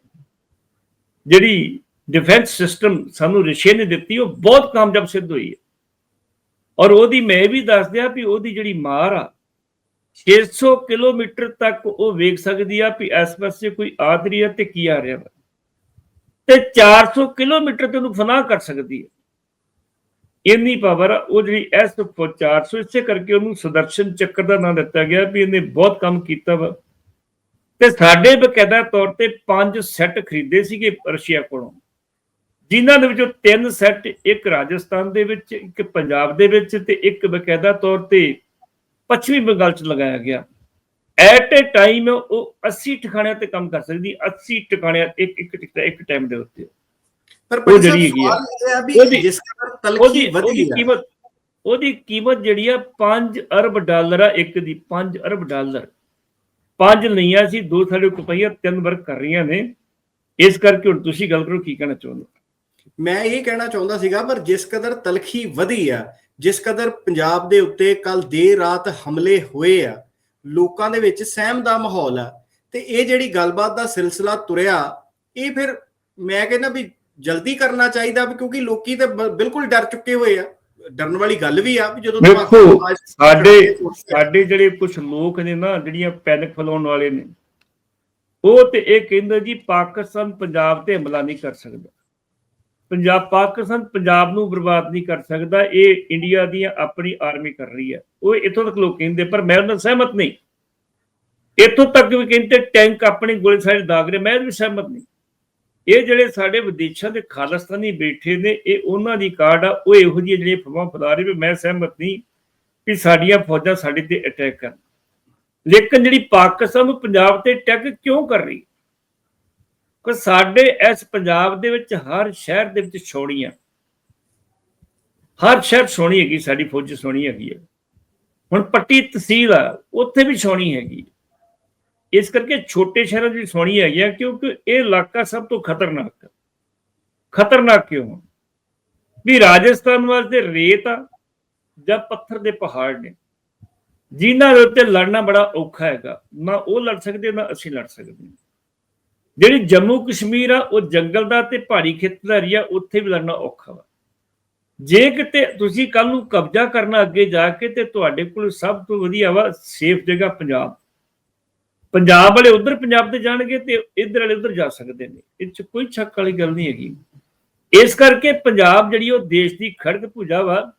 ਜਿਹੜੀ ਡਿਫੈਂਸ ਸਿਸਟਮ ਸਾਨੂੰ ਰਸ਼ੀਆ ਨੇ ਦਿੱਤੀ, ਉਹ ਬਹੁਤ ਕਾਮਯਾਬ ਸਿੱਧ ਹੋਈ ਹੈ। ਔਰ ਉਹਦੀ ਮੈਂ ਇਹ ਵੀ ਦੱਸ ਦਿਆਂ ਵੀ ਉਹਦੀ ਜਿਹੜੀ ਮਾਰ ਆ 600 ਕਿਲੋਮੀਟਰ ਤੱਕ ਉਹ ਵੇਖ ਸਕਦੀ ਆ ਵੀ ਇਸ ਪਾਸੇ ਕੋਈ ਆ ਰਹੀ ਹੈ ਤੇ ਕੀ ਆ ਰਿਹਾ ਵਾ। ਤੇ 400 ਕਿਲੋਮੀਟਰ ਤੇ ਉਹਨੂੰ ਫਨਾਹ ਕਰ ਸਕਦੀ ਹੈ। ਇੰਨੀ ਪਾਵਰ ਉਹ ਜਿਹੜੀ ਐਸ 400 ਇਸੇ ਕਰਕੇ ਉਹਨੂੰ ਸੁਦਰਸ਼ਨ ਚੱਕਰ ਦਾ ਨਾਮ ਦਿੱਤਾ ਗਿਆ ਵੀ ਇਹਨੇ ਬਹੁਤ ਕੰਮ ਕੀਤਾ ਵਾ। ਤੇ ਸਾਡੇ ਬਕਾਇਦਾ ਤੌਰ ਤੇ ਪੰਜ ਸੈੱਟ ਖਰੀਦੇ ਸੀਗੇ ਰਸ਼ੀਆ ਕੋਲੋਂ। ਜਿਨ੍ਹਾਂ ਦੇ ਵਿੱਚੋਂ ਤਿੰਨ ਸੈੱਟ ਇੱਕ ਰਾਜਸਥਾਨ ਦੇ ਵਿੱਚ, ਇੱਕ ਪੰਜਾਬ ਦੇ ਵਿੱਚ ਤੇ ਇੱਕ ਬਕਾਇਦਾ ਤੌਰ ਤੇ ਪੱਛਮੀ ਬੰਗਾਲ ਚ ਲਗਾਇਆ ਗਿਆ। ਐਟ ਅ ਟਾਈਮ ਉਹ 80 ਟਿਕਾਣਿਆਂ ਤੇ ਕੰਮ ਕਰ ਸਕਦੀ 80 ਟਿਕਾਣਿਆਂ, ਇੱਕ ਇੱਕ ਟਿਕ- ਇੱਕ ਟਾਈਮ ਦੇ ਉੱਤੇ। ਪਰ ਉਹ ਜਿਹੜੀ ਹੈਗੀ ਆ। ਉਹਦੀ- ਜਿਸ ਕਦਰ ਤਲਖੀ ਵਧੀ ਕੀਮਤ ਉਹਦੀ ਕੀਮਤ ਜਿਹੜੀ ਆ 5 ਅਰਬ ਡਾਲਰ ਆ ਇੱਕ ਦੀ 5 ਅਰਬ ਡਾਲਰ ਪੰਜ ਲਈਆਂ ਸੀ ਦੋ ਸਾਡੇ ਰੁਪਈਆ ਤਿੰਨ ਵਰਕ ਕਰ ਰਹੀਆਂ ਨੇ ਇਸ ਕਰਕੇ ਹੁਣ ਤੁਸੀਂ ਗੱਲ ਕਰੋ ਕੀ ਕਹਿਣਾ ਚਾਹੁੰਦੇ? ਮੈਂ ਇਹ ਕਹਿਣਾ ਚਾਹੁੰਦਾ ਸੀਗਾ ਪਰ ਜਿਸ ਕਦਰ ਤਲਖੀ ਵਧੀ ਆ ਜਿਸ ਕਦਰ ਪੰਜਾਬ ਦੇ ਉੱਤੇ ਕੱਲ ਦੇਰ ਰਾਤ ਹਮਲੇ ਹੋਏ ਆ ਲੋਕਾਂ ਦੇ ਵਿੱਚ ਸਹਿਮ ਦਾ ਮਾਹੌਲ ਆ ਤੇ ਇਹ ਜਿਹੜੀ ਗੱਲਬਾਤ ਦਾ ਸਿਲਸਿਲਾ ਤੁਰਿਆ ਇਹ ਫਿਰ ਮੈਂ ਕਹਿੰਦਾ ਵੀ ਜਲਦੀ ਕਰਨਾ ਚਾਹੀਦਾ ਵੀ ਕਿਉਂਕਿ ਲੋਕੀ ਤੇ ਬਿਲਕੁਲ ਡਰ ਚੁੱਕੇ ਹੋਏ ਆ। ਡਰਨ ਵਾਲੀ ਗੱਲ ਵੀ ਆ ਵੀ ਜਦੋਂ ਆਵਾਜ਼- ਸਾਡੇ ਸਾਡੇ ਜਿਹੜੇ ਕੁਝ ਲੋਕ ਨੇ ਨਾ ਜਿਹੜੀਆਂ ਪੈਨਿਕ ਫੈਲਾਉਣ ਵਾਲੇ ਨੇ ਉਹ ਤੇ ਇਹ ਕਹਿੰਦੇ ਜੀ ਪਾਕਿਸਤਾਨ ਪੰਜਾਬ ਤੇ ਹਮਲਾ ਨਹੀਂ ਕਰ ਸਕਦਾ। ਪੰਜਾਬ ਪਾਕਿਸਤਾਨ ਪੰਜਾਬ ਨੂੰ ਬਰਬਾਦ ਨਹੀਂ ਕਰ ਸਕਦਾ ਇਹ ਇੰਡੀਆ ਦੀਆਂ ਆਪਣੀ ਆਰਮੀ ਕਰ ਰਹੀ ਹੈ। ਉਹ ਇੱਥੋਂ ਤੱਕ ਲੋਕ ਕਹਿੰਦੇ ਪਰ ਮੈਂ ਉਹਨਾਂ ਨਾਲ ਸਹਿਮਤ ਨਹੀਂ। ਇੱਥੋਂ ਤੱਕ ਵੀ ਕਹਿੰਦੇ ਟੈਂਕ ਆਪਣੀ ਗੋਲੇ ਸਾਰੇ ਦਾਗ ਰਹੇ ਮੈਂ ਵਿੱਚ ਸਹਿਮਤ ਨਹੀਂ। ਇਹ ਜਿਹੜੇ ਸਾਡੇ ਵਿਦੇਸ਼ਾਂ ਦੇ ਖਾਲਿਸਤਾਨੀ ਬੈਠੇ ਨੇ, ਇਹ ਉਹਨਾਂ ਦੀ ਕਾਰਡ ਆ, ਉਹ ਇਹੋ ਜਿਹੀ ਜਿਹੜੇ ਫਵਾ ਫੈਲਾ ਰਹੇ ਮੈਂ ਸਹਿਮਤ ਨਹੀਂ ਕਿ ਸਾਡੀਆਂ ਫੌਜਾਂ ਸਾਡੇ ਤੇ ਅਟੈਕ ਕਰਨ। ਲੇਕਿਨ ਜਿਹੜੀ ਪਾਕਿਸਤਾਨ ਨੂੰ ਪੰਜਾਬ ਤੇ ਅਟੈਕ ਕਿਉਂ ਕਰ ਰਹੀ? ਕਿ ਸਾਡੇ ਇਸ ਪੰਜਾਬ ਦੇ ਵਿੱਚ ਹਰ ਸ਼ਹਿਰ ਦੇ ਵਿੱਚ ਛੋੜੀਆਂ ਹਰ ਸ਼ਹਿਰ ਸੋਹਣੀ ਹੈਗੀ, ਸਾਡੀ ਫੌਜ ਸੋਹਣੀ ਹੈਗੀ ਹੈ ਹੁਣ ਪੱਟੀ ਤਹਿਸੀਲ ਆ, ਉੱਥੇ ਵੀ ਸੋਹਣੀ ਹੈਗੀ ਇਸ ਕਰਕੇ ਛੋਟੇ ਸ਼ਹਿਰਾਂ ਦੀ ਸੋਹਣੀ ਹੈਗੀ ਆ, ਕਿਉਂਕਿ ਇਹ ਇਲਾਕਾ ਸਭ ਤੋਂ ਖਤਰਨਾਕ ਹੈ ਖਤਰਨਾਕ ਕਿਉਂ ਵੀ ਰਾਜਸਥਾਨ ਵਾਸਤੇ ਰੇਤ ਆ ਜਾਂ ਪੱਥਰ ਦੇ ਪਹਾੜ ਨੇ। ਜਿਨ੍ਹਾਂ ਦੇ ਉੱਤੇ ਲੜਨਾ ਬੜਾ ਔਖਾ ਹੈਗਾ। ਨਾ ਉਹ ਲੜ ਸਕਦੇ, ਨਾ ਅਸੀਂ ਲੜ ਸਕਦੇ। ਜਿਹੜੀ ਜੰਮੂ ਕਸ਼ਮੀਰ ਆ, ਉਹ ਜੰਗਲ ਦਾ ਤੇ ਪਹਾੜੀ ਖੇਤਰ ਦਾ ਏਰੀਆ ਉੱਥੇ ਵੀ ਲੜਨਾ ਔਖਾ ਵਾ। ਜੇ ਕਿਤੇ ਤੁਸੀਂ ਕੱਲ ਨੂੰ ਕਬਜ਼ਾ ਕਰਨਾ ਅੱਗੇ ਜਾ ਕੇ, ਤੇ ਤੁਹਾਡੇ ਕੋਲ ਸਭ ਤੋਂ ਵਧੀਆ ਵਾ, ਸੇਫ ਜਗ੍ਹਾ ਪੰਜਾਬ। ਪੰਜਾਬ ਵਾਲੇ ਉਧਰ ਪੰਜਾਬ ਤੇ ਜਾਣਗੇ ਤੇ ਇੱਧਰ ਵਾਲੇ ਉਧਰ ਜਾ ਸਕਦੇ ਨੇ। ਇਹ ਚ ਕੋਈ ਸ਼ੱਕ ਵਾਲੀ ਗੱਲ ਨਹੀਂ ਹੈਗੀ। ਇਸ ਕਰਕੇ ਪੰਜਾਬ ਜਿਹੜੀ ਉਹ ਦੇਸ਼ ਦੀ ਖੜਕ ਭੁਜਾ ਵਾ,